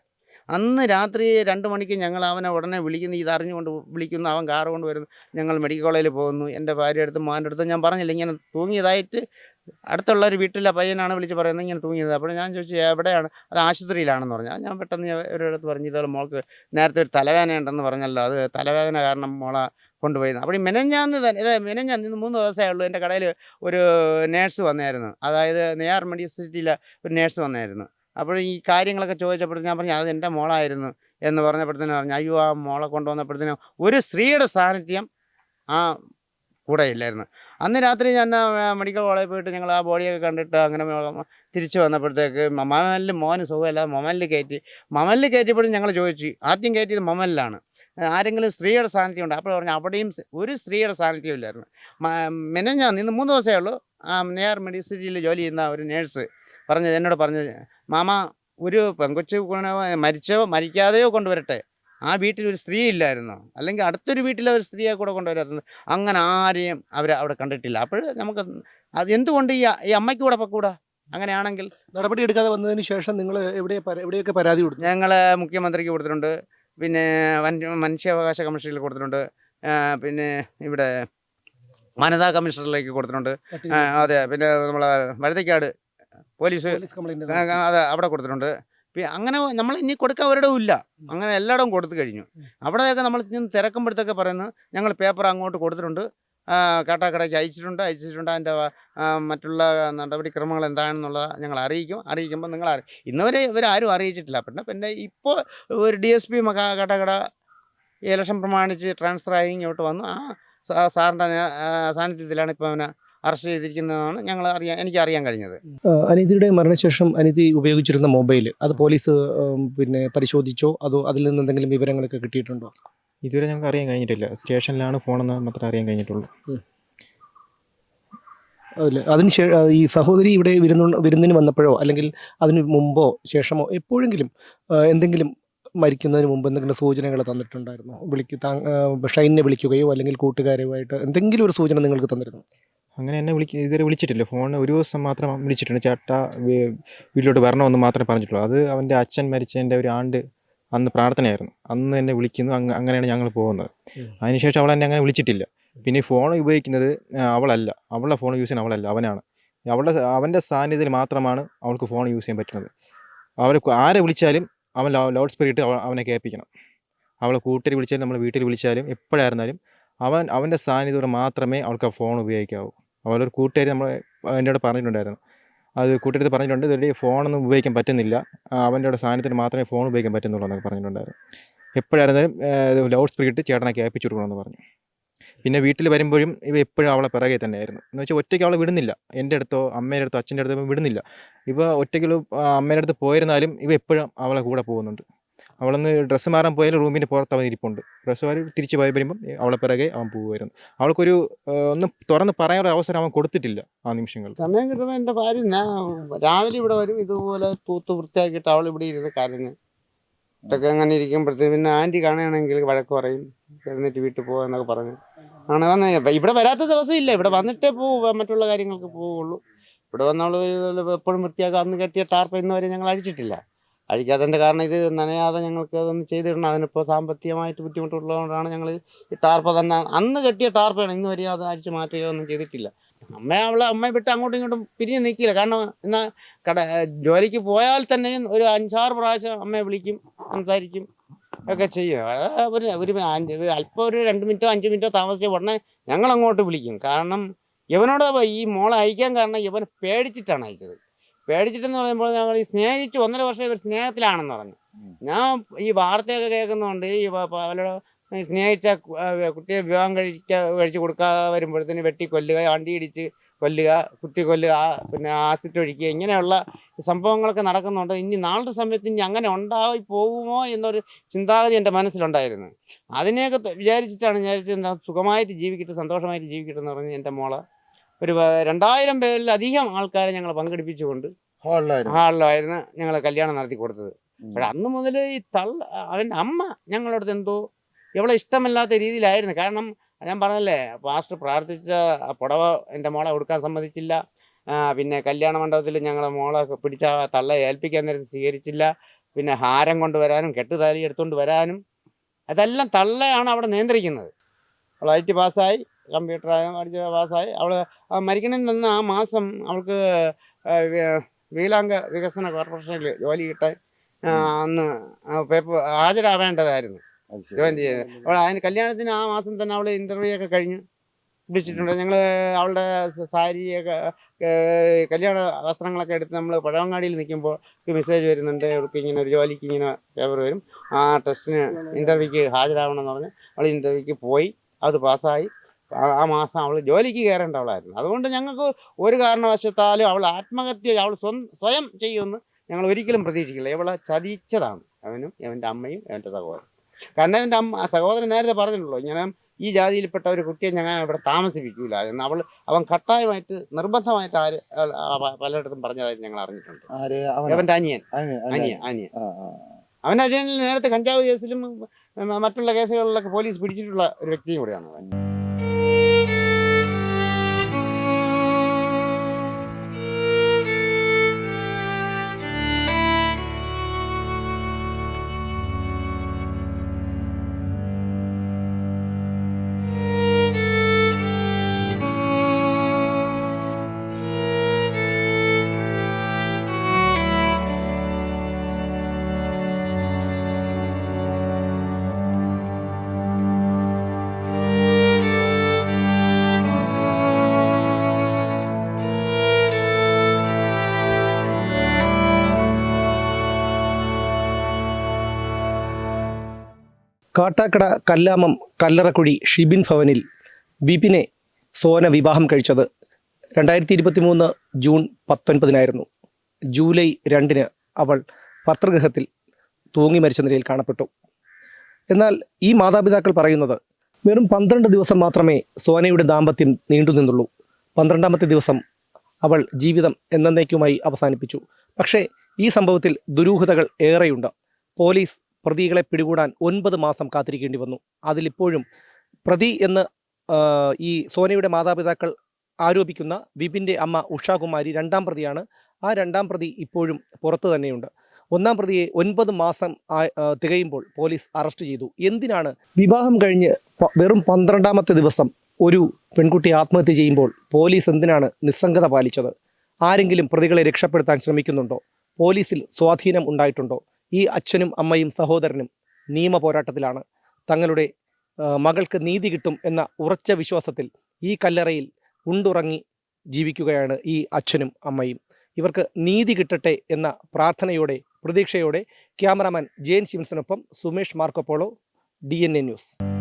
അന്ന് രാത്രി രണ്ട് മണിക്ക് ഞങ്ങൾ അവനെ ഉടനെ വിളിക്കുന്നു. ഇത് അറിഞ്ഞുകൊണ്ട് വിളിക്കുന്നു. അവൻ കാറ് കൊണ്ട് വരുന്നു. ഞങ്ങൾ മെഡിക്കൽ കോളേജിൽ പോകുന്നു. എന്റെ ഭാര്യ അടുത്ത് മോന്റെ അടുത്ത് ഞാൻ പറഞ്ഞില്ല. ഇങ്ങനെ തൂങ്ങിയതായിട്ട് അടുത്തുള്ള ഒരു വീട്ടിലെ പയ്യനാണ് വിളിച്ച് പറയുന്നത്. ഇങ്ങനെ തൂങ്ങിയത്. അപ്പോൾ ഞാൻ ചോദിച്ചു എവിടെയാണ്? അത് ആശുപത്രിയിലാണെന്ന് പറഞ്ഞു. ഞാൻ പെട്ടെന്ന് ഇവരുടെ അടുത്ത് പറഞ്ഞു ഇതുപോലെ മോൾക്ക് നേരത്തെ ഒരു തലവേദന ഉണ്ടെന്ന് പറഞ്ഞല്ലോ. അത് തലവേദന കാരണം മോളെ കൊണ്ടുപോയി അപ്പോൾ ഈ മെനഞ്ഞാന്ന് തന്നെ ഇത് മെനഞ്ഞാന്ന് ഇന്ന് മൂന്ന് ദിവസമേ ഉള്ളൂ എന്റെ കടയിൽ ഒരു നേഴ്സ് വന്നായിരുന്നു. അതായത് നെയ്യാർ മെഡിക്കൽ സിറ്റിയിലെ ഒരു നേഴ്സ് വന്നായിരുന്നു. അപ്പോൾ ഈ കാര്യങ്ങളൊക്കെ ചോദിച്ചപ്പോൾ ഞാൻ പറഞ്ഞു അത് എന്റെ മോളായിരുന്നു എന്ന് പറഞ്ഞപ്പോഴത്തേനും പറഞ്ഞു അയ്യോ ആ മോളെ കൊണ്ടുവന്നപ്പോഴത്തേനും ഒരു സ്ത്രീയുടെ സാന്നിധ്യം ആ കൂടെ ഇല്ലായിരുന്നു. അന്ന് രാത്രി ഞാൻ മെഡിക്കൽ കോളേജിൽ പോയിട്ട് ഞങ്ങൾ ആ ബോഡിയൊക്കെ കണ്ടിട്ട് അങ്ങനെ തിരിച്ചു വന്നപ്പോഴത്തേക്ക് മമലിൽ മോന് സുഖമില്ലാതെ മമലിൽ കയറ്റി മമലിൽ കയറ്റിയപ്പോഴും ഞങ്ങൾ ചോദിച്ചു ആദ്യം കയറ്റിയത് മമലിലാണ്. ആരെങ്കിലും സ്ത്രീയുടെ സാന്നിധ്യം ഉണ്ട്? അപ്പോൾ പറഞ്ഞു അവിടെയും ഒരു സ്ത്രീയുടെ സാന്നിധ്യം ഇല്ലായിരുന്നു. മെനഞ്ഞാൻ ഇന്ന് മൂന്ന് ദിവസമേ ഉള്ളൂ. ആ നെയർ മെഡിസിറ്റിയിൽ ജോലി ചെയ്യുന്ന ഒരു നേഴ്സ് പറഞ്ഞത് എന്നോട് പറഞ്ഞത് മാമ ഒരു പെങ്കൊച്ച് മരിച്ചോ മരിക്കാതെയോ കൊണ്ടുവരട്ടെ. ആ വീട്ടിൽ ഒരു സ്ത്രീ ഇല്ലായിരുന്നു? അല്ലെങ്കിൽ അടുത്തൊരു വീട്ടിലെ ഒരു സ്ത്രീയെ കൂടെ കൊണ്ടുവരാത്തത് അങ്ങനെ ആരെയും അവർ അവിടെ കണ്ടിട്ടില്ല. അപ്പോൾ നമുക്ക് അത് എന്തുകൊണ്ട് ഈ ഈ അമ്മയ്ക്ക് കൂടെ പൊക്കൂടാ? അങ്ങനെയാണെങ്കിൽ നടപടി എടുക്കാതെ വന്നതിന് ശേഷം നിങ്ങൾ എവിടെ എവിടെയൊക്കെ പരാതി കൊടുത്തു? ഞങ്ങൾ മുഖ്യമന്ത്രിക്ക് കൊടുത്തിട്ടുണ്ട്. പിന്നെ വൻ- മനുഷ്യാവകാശ കമ്മീഷനിൽ കൊടുത്തിട്ടുണ്ട്. പിന്നെ ഇവിടെ വനിതാ കമ്മീഷണറിലേക്ക് കൊടുത്തിട്ടുണ്ട്. അതെ. പിന്നെ നമ്മളെ വഴുതക്കാട് പോലീസ് അതെ. അവിടെ കൊടുത്തിട്ടുണ്ട്. അങ്ങനെ നമ്മൾ ഇനി കൊടുക്കാൻ ഒരിടവും ഇല്ല. അങ്ങനെ എല്ലായിടവും കൊടുത്തു കഴിഞ്ഞു. അവിടെയൊക്കെ നമ്മൾ ചെന്ന് തിരക്കുമ്പോഴത്തൊക്കെ പറയുന്നത് ഞങ്ങൾ പേപ്പർ അങ്ങോട്ട് കൊടുത്തിട്ടുണ്ട്. കാട്ടാക്കടയ്ക്ക് അയച്ചിട്ടുണ്ട്. അയച്ചിട്ടുണ്ട്. അതിന്റെ മറ്റുള്ള നടപടിക്രമങ്ങൾ എന്താണെന്നുള്ളത് ഞങ്ങൾ അറിയിക്കും. അറിയിക്കുമ്പോൾ നിങ്ങൾ ഇന്നവരെ ഇന്നുവരെ ഇവരാരും അറിയിച്ചിട്ടില്ല. പിന്നെ പിന്നെ ഇപ്പോൾ ഒരു ഡി എസ് പി കാട്ടാക്കട ഈ ഇലക്ഷൻ പ്രമാണിച്ച് ട്രാൻസ്ഫർ ആയി ഇങ്ങോട്ട് വന്നു. ആ സാറിന്റെ സാന്നിധ്യത്തിലാണ് ഇപ്പോൾ അവനെ അറസ്റ്റ് ചെയ്തിരിക്കുന്നതാണ് ഞങ്ങൾ അറിയാൻ എനിക്ക് അറിയാൻ കഴിഞ്ഞത്. അനിതിയുടെ മരണശേഷം അനിതി ഉപയോഗിച്ചിരുന്ന മൊബൈൽ അത് പോലീസ് പിന്നെ പരിശോധിച്ചോ? അതോ അതിൽ നിന്ന് എന്തെങ്കിലും വിവരങ്ങളൊക്കെ കിട്ടിയിട്ടുണ്ടോ? ഇതുവരെ ഞങ്ങൾക്ക് അറിയാൻ കഴിഞ്ഞിട്ടില്ല. സ്റ്റേഷനിലാണ് ഫോണെന്ന് മാത്രമേ അറിയാൻ കഴിഞ്ഞിട്ടുള്ളൂ. അതിൽ അതിന് ഈ സഹോദരി ഇവിടെ വിരുന്നു വിരുന്നിന് വന്നപ്പോഴോ? അല്ലെങ്കിൽ അതിന് മുമ്പോ ശേഷമോ എപ്പോഴെങ്കിലും എന്തെങ്കിലും മരിക്കുന്നതിന് മുമ്പ് എന്തെങ്കിലും സൂചനകൾ തന്നിട്ടുണ്ടായിരുന്നോ? വിളിക്ക് ഷൈനിനെ വിളിക്കുകയോ അല്ലെങ്കിൽ കൂട്ടുകാരുമായിട്ട് എന്തെങ്കിലും ഒരു സൂചന നിങ്ങൾക്ക് തന്നിരുന്നു? അങ്ങനെ എന്നെ വിളിക്ക ഇതുവരെ വിളിച്ചിട്ടില്ല. ഫോൺ ഒരു ദിവസം മാത്രം വിളിച്ചിട്ടുണ്ട്. ചേട്ടാ വീട്ടിലോട്ട് വരണമെന്ന് മാത്രമേ പറഞ്ഞിട്ടുള്ളൂ. അത് അവന്റെ അച്ഛൻ മരിച്ചതിന്റെ ഒരു ആണ്ട് അന്ന് പ്രാർത്ഥനയായിരുന്നു. അന്ന് എന്നെ വിളിക്കുന്നു. അങ്ങ് അങ്ങനെയാണ് ഞങ്ങൾ പോകുന്നത്. അതിനുശേഷം അവൾ എന്നെ അങ്ങനെ വിളിച്ചിട്ടില്ല. പിന്നെ ഫോൺ ഉപയോഗിക്കുന്നത് അവളല്ല. അവളുടെ ഫോൺ യൂസ് ചെയ്യുന്നത് അവളല്ല. അവനാണ്. അവളുടെ അവന്റെ സാന്നിധ്യത്തിൽ മാത്രമാണ് അവൾക്ക് ഫോൺ യൂസ് ചെയ്യാൻ പറ്റുന്നത്. അവരെ ആരെ വിളിച്ചാലും അവൻ ലൗഡ് സ്പീക്കർ ഇട്ട് അവനെ കേൾപ്പിക്കണം. അവളെ കൂട്ടർ വിളിച്ചാലും നമ്മൾ വീട്ടിൽ വിളിച്ചാലും എപ്പോഴായിരുന്നാലും അവൻ അവന്റെ സാന്നിധ്യത്തോടെ മാത്രമേ അവൾക്ക് ആ ഫോൺ ഉപയോഗിക്കാവൂ. അവളൊരു കൂട്ടുകാരി നമ്മൾ എന്നോട് പറഞ്ഞിട്ടുണ്ടായിരുന്നു. അത് കൂട്ടുകാരി പറഞ്ഞിട്ടുണ്ട് ഇതിൽ ഫോണൊന്നും ഉപയോഗിക്കാൻ പറ്റുന്നില്ല. അവന്റെ കൂടെ സാധനത്തിന് മാത്രമേ ഫോൺ ഉപയോഗിക്കാൻ പറ്റുന്നുള്ളൂ എന്നൊക്കെ പറഞ്ഞിട്ടുണ്ടായിരുന്നു. എപ്പോഴായിരുന്നാലും ലൗഡ് സ്പീക്കർ ഇട്ട് ചേട്ടനെ കേൾപ്പിച്ചു കൊടുക്കണമെന്ന് പറഞ്ഞു. പിന്നെ വീട്ടിൽ വരുമ്പോഴും ഇവ എപ്പോഴും അവളെ പിറകെ തന്നെയായിരുന്നു. എന്ന് വെച്ചാൽ ഒറ്റയ്ക്ക് അവളെ വിടുന്നില്ല. എന്റെ അടുത്തോ അമ്മേന്റെ അടുത്തോ അച്ഛന്റെ അടുത്തോ വിടുന്നില്ല. ഇവ ഒറ്റയ്ക്ക് അമ്മേന്റെ അടുത്ത് പോയിരുന്നാലും ഇവ എപ്പോഴും അവളെ കൂടെ പോകുന്നുണ്ട്. അവളൊന്ന് ഡ്രസ്സ് മാറാൻ പോയാലും റൂമിന്റെ പുറത്ത് അവൻ ഇരിപ്പുണ്ട്. ഡ്രസ്സ് മാറി തിരിച്ച് പോയി വരുമ്പം അവളെ പിറകെ അവൻ പോകുമായിരുന്നു അവൾക്കൊരു ഒന്ന് തുറന്ന് പറയാനുള്ള അവസരം അവൻ കൊടുത്തിട്ടില്ല ആ നിമിഷങ്ങൾ സമയം കിട്ടുമ്പോൾ എന്റെ ഭാര്യ ഞാൻ രാവിലെ ഇവിടെ വരും. ഇതുപോലെ തൂത്ത് വൃത്തിയാക്കിയിട്ട് അവൾ ഇവിടെ ഇരുന്ന് കരഞ്ഞ്. ഇതൊക്കെ അങ്ങനെ ഇരിക്കുമ്പോഴത്തേക്ക് പിന്നെ ആന്റി കാണുകയാണെങ്കിൽ വഴക്ക് പറയും. എഴുന്നേറ്റ് വീട്ടിൽ പോകുക എന്നൊക്കെ പറഞ്ഞു. ആണ് വന്ന ഇവിടെ വരാത്ത ദിവസം ഇല്ല. ഇവിടെ വന്നിട്ടേ പോവും. മറ്റുള്ള കാര്യങ്ങൾക്ക് പോവുള്ളൂ. ഇവിടെ വന്നവൾ എപ്പോഴും വൃത്തിയാക്കുക അന്ന് കെട്ടിയ ടാർപ്പ് ഇന്ന് വരെ ഞങ്ങൾ അഴിച്ചിട്ടില്ല. അഴിക്കാത്തതിന്റെ കാരണം ഇത് നനയാതെ ഞങ്ങൾക്ക് അതൊന്ന് ചെയ്തിടണം. അതിനിപ്പോൾ സാമ്പത്തികമായിട്ട് ബുദ്ധിമുട്ടുള്ളതുകൊണ്ടാണ് ഞങ്ങൾ ഈ ടാർപ്പ തന്നെ അന്ന് കെട്ടിയ ടാർപ്പാണ് ഇന്ന് വരെ അത് അഴിച്ച് മാറ്റുകയോ ഒന്നും ചെയ്തിട്ടില്ല. അമ്മ അവളെ അമ്മയെ വിട്ട് അങ്ങോട്ടും ഇങ്ങോട്ടും പിരിഞ്ഞ് നിൽക്കില്ല. കാരണം എന്നാൽ കട ജോലിക്ക് പോയാൽ തന്നെ ഒരു അഞ്ചാറ് പ്രാവശ്യം അമ്മയെ വിളിക്കും സംസാരിക്കും ഒക്കെ ചെയ്യും. ഒരു ഒരു അല്പം ഒരു രണ്ട് മിനിറ്റോ അഞ്ച് മിനിറ്റോ താമസിച്ച ഉടനെ ഞങ്ങൾ അങ്ങോട്ട് വിളിക്കും. കാരണം ഇവനോട് ഈ മോളെ അയക്കാൻ കാരണം ഇവൻ പേടിച്ചിട്ടാണ് അയച്ചത്. പേടിച്ചിട്ടെന്ന് പറയുമ്പോൾ ഞങ്ങൾ ഈ സ്നേഹിച്ച് ഒന്നര വർഷം ഇവർ സ്നേഹത്തിലാണെന്ന് പറഞ്ഞു. ഞാൻ ഈ വാർത്തയൊക്കെ കേൾക്കുന്നതുകൊണ്ട് ഈ അവരുടെ സ്നേഹിച്ച കുട്ടിയെ വിവാഹം കഴിക്ക കഴിച്ചു കൊടുക്കാതെ വരുമ്പോഴത്തേന് വെട്ടി കൊല്ലുക വണ്ടി ഇടിച്ച് കൊല്ലുക കുത്തി കൊല്ലുക പിന്നെ ആസിഡ് ഒഴിക്കുക ഇങ്ങനെയുള്ള സംഭവങ്ങളൊക്കെ നടക്കുന്നുണ്ട് ഇനി നാളത്തെ സമയത്ത് ഇനി അങ്ങനെ ഉണ്ടായി പോകുമോ എന്നൊരു ചിന്താഗതി എന്റെ മനസ്സിലുണ്ടായിരുന്നു. അതിനെയൊക്കെ വിചാരിച്ചിട്ടാണ് വിചാരിച്ചത് എന്താ സുഖമായിട്ട് ജീവിക്കട്ടെ സന്തോഷമായിട്ട് ജീവിക്കട്ടെ എന്ന് പറഞ്ഞ് എന്റെ മോളെ ഒരു രണ്ടായിരം പേരിലധികം ആൾക്കാരെ ഞങ്ങൾ പങ്കെടുപ്പിച്ചുകൊണ്ട് ഹാളിലായിരുന്നു. ഞങ്ങൾ കല്യാണം നടത്തി കൊടുത്തത്. പക്ഷെ അന്ന് മുതൽ ഈ തള്ള അവന്റെ അമ്മ ഞങ്ങളുടെ അടുത്ത് എന്തോ എവിടെ ഇഷ്ടമല്ലാത്ത രീതിയിലായിരുന്നു. കാരണം ഞാൻ പറഞ്ഞല്ലേ പാസ്റ്റർ പ്രാർത്ഥിച്ച പുടവ എന്റെ മോളെ കൊടുക്കാൻ സമ്മതിച്ചില്ല. പിന്നെ കല്യാണ മണ്ഡപത്തിൽ ഞങ്ങളെ മോളെ പിടിച്ച തള്ള ഏൽപ്പിക്കാൻ നേരത്തെ സ്വീകരിച്ചില്ല. പിന്നെ ഹാരം കൊണ്ടുവരാനും കെട്ടുതാലി എടുത്തുകൊണ്ട് വരാനും അതെല്ലാം തള്ളയാണ് അവിടെ നിയന്ത്രിക്കുന്നത്. അവൾ ഐ ടി പാസ്സായി. കമ്പ്യൂട്ടർ അടിച്ച് പാസ്സായി. അവൾ മരിക്കണമെന്ന് ആ മാസം അവൾക്ക് വീലാംഗ വികസന കോർപ്പറേഷനിൽ ജോലി കിട്ടാൻ അന്ന് പേപ്പർ ഹാജരാവേണ്ടതായിരുന്നു. ജോയിൻ ചെയ്യുന്നത് അവൾ അതിന് കല്യാണത്തിന് ആ മാസം തന്നെ അവൾ ഇന്റർവ്യൂ ഒക്കെ കഴിഞ്ഞു പിടിച്ചിട്ടുണ്ട് ഞങ്ങൾ അവളുടെ സാരിയൊക്കെ കല്യാണ വസ്ത്രങ്ങളൊക്കെ എടുത്ത് നമ്മൾ പഴവങ്ങാടിയിൽ നിൽക്കുമ്പോൾ മെസ്സേജ് വരുന്നുണ്ട്. അവൾക്ക് ഇങ്ങനെ ഒരു ജോലിക്ക് ഇങ്ങനെ പേപ്പർ വരും. ആ ടെസ്റ്റിന് ഇന്റർവ്യൂക്ക് ഹാജരാവണം എന്ന് പറഞ്ഞ് അവൾ ഇന്റർവ്യൂക്ക് പോയി. അത് പാസ്സായി. ആ- മാസം അവൾ ജോലിക്ക് കയറേണ്ടവളായിരുന്നു അതുകൊണ്ട് ഞങ്ങൾക്ക് ഒരു കാരണവശത്താലും അവൾ ആത്മഹത്യ അവൾ സ്വ സ്വയം ചെയ്യുമെന്ന് ഞങ്ങൾ ഒരിക്കലും പ്രതീക്ഷിക്കില്ല. ഇവളെ ചതിച്ചതാണ്. അവനും അവന്റെ അമ്മയും അവന്റെ സഹോദരൻ. കാരണം അവന്റെ അമ്മ സഹോദരൻ നേരത്തെ പറഞ്ഞിട്ടുള്ളൂ ഞാൻ ഈ ജാതിയിൽപ്പെട്ട ഒരു കുട്ടിയെ ഞങ്ങൾ ഇവിടെ താമസിപ്പിക്കൂല എന്ന് അവൾ അവൻ കട്ടായമായിട്ട് നിർബന്ധമായിട്ട് ആര് പലയിടത്തും പറഞ്ഞതായിട്ട് ഞങ്ങൾ അറിഞ്ഞിട്ടുണ്ട്? അവന്റെ അനിയൻ. അനിയൻ അനിയൻ അവൻ അജയനിൽ നേരത്തെ കഞ്ചാവ് കേസിലും മറ്റുള്ള കേസുകളിലൊക്കെ പോലീസ് പിടിച്ചിട്ടുള്ള ഒരു വ്യക്തിയും കൂടിയാണ് അവൻ. കാട്ടാക്കട കല്ലാമം കല്ലറക്കുഴി ഷിബിൻ ഭവനിൽ വിപിനെ സോന വിവാഹം കഴിച്ചത് രണ്ടായിരത്തി ഇരുപത്തി മൂന്ന് ജൂൺ പത്തൊൻപതിനായിരുന്നു. ജൂലൈ രണ്ടിന് അവൾ പത്രഗൃഹത്തിൽ തൂങ്ങി മരിച്ച നിലയിൽ കാണപ്പെട്ടു. എന്നാൽ ഈ മാതാപിതാക്കൾ പറയുന്നത് വെറും പന്ത്രണ്ട് ദിവസം മാത്രമേ സോനയുടെ ദാമ്പത്യം നീണ്ടുനിന്നുള്ളൂ പന്ത്രണ്ടാമത്തെ ദിവസം അവൾ ജീവിതം എന്നേക്കുമായി അവസാനിപ്പിച്ചു. പക്ഷേ ഈ സംഭവത്തിൽ ദുരൂഹതകൾ ഏറെയുണ്ട്. പോലീസ് പ്രതികളെ പിടികൂടാൻ ഒൻപത് മാസം കാത്തിരിക്കേണ്ടി വന്നു. അതിലിപ്പോഴും പ്രതി എന്ന് ഈ സോനയുടെ മാതാപിതാക്കൾ ആരോപിക്കുന്ന വിപിന്റെ അമ്മ ഉഷാകുമാരി രണ്ടാം പ്രതിയാണ്. ആ രണ്ടാം പ്രതി ഇപ്പോഴും പുറത്തു തന്നെയുണ്ട്. ഒന്നാം പ്രതിയെ ഒൻപത് മാസം തികയുമ്പോൾ പോലീസ് അറസ്റ്റ് ചെയ്തു. എന്തിനാണ് വിവാഹം കഴിഞ്ഞ് വെറും പന്ത്രണ്ടാമത്തെ ദിവസം ഒരു പെൺകുട്ടി ആത്മഹത്യ ചെയ്യുമ്പോൾ പോലീസ് എന്തിനാണ് നിസ്സംഗത പാലിച്ചത്? ആരെങ്കിലും പ്രതികളെ രക്ഷപ്പെടുത്താൻ ശ്രമിക്കുന്നുണ്ടോ? പോലീസിൽ സ്വാധീനം ഉണ്ടായിട്ടുണ്ടോ? ഈ അച്ഛനും അമ്മയും സഹോദരനും നിയമ പോരാട്ടത്തിലാണ്. തങ്ങളുടെ മകൾക്ക് നീതി കിട്ടും എന്ന ഉറച്ച വിശ്വാസത്തിൽ ഈ കല്ലറയിൽ ഉണ്ടുറങ്ങി ജീവിക്കുകയാണ് ഈ അച്ഛനും അമ്മയും. ഇവർക്ക് നീതി കിട്ടട്ടെ എന്ന പ്രാർത്ഥനയോടെ പ്രതീക്ഷയോടെ ക്യാമറാമാൻ ജെയിൻ സിംസനൊപ്പം സുമേഷ് മാർക്കോപ്പോളോ ഡി ന്യൂസ്.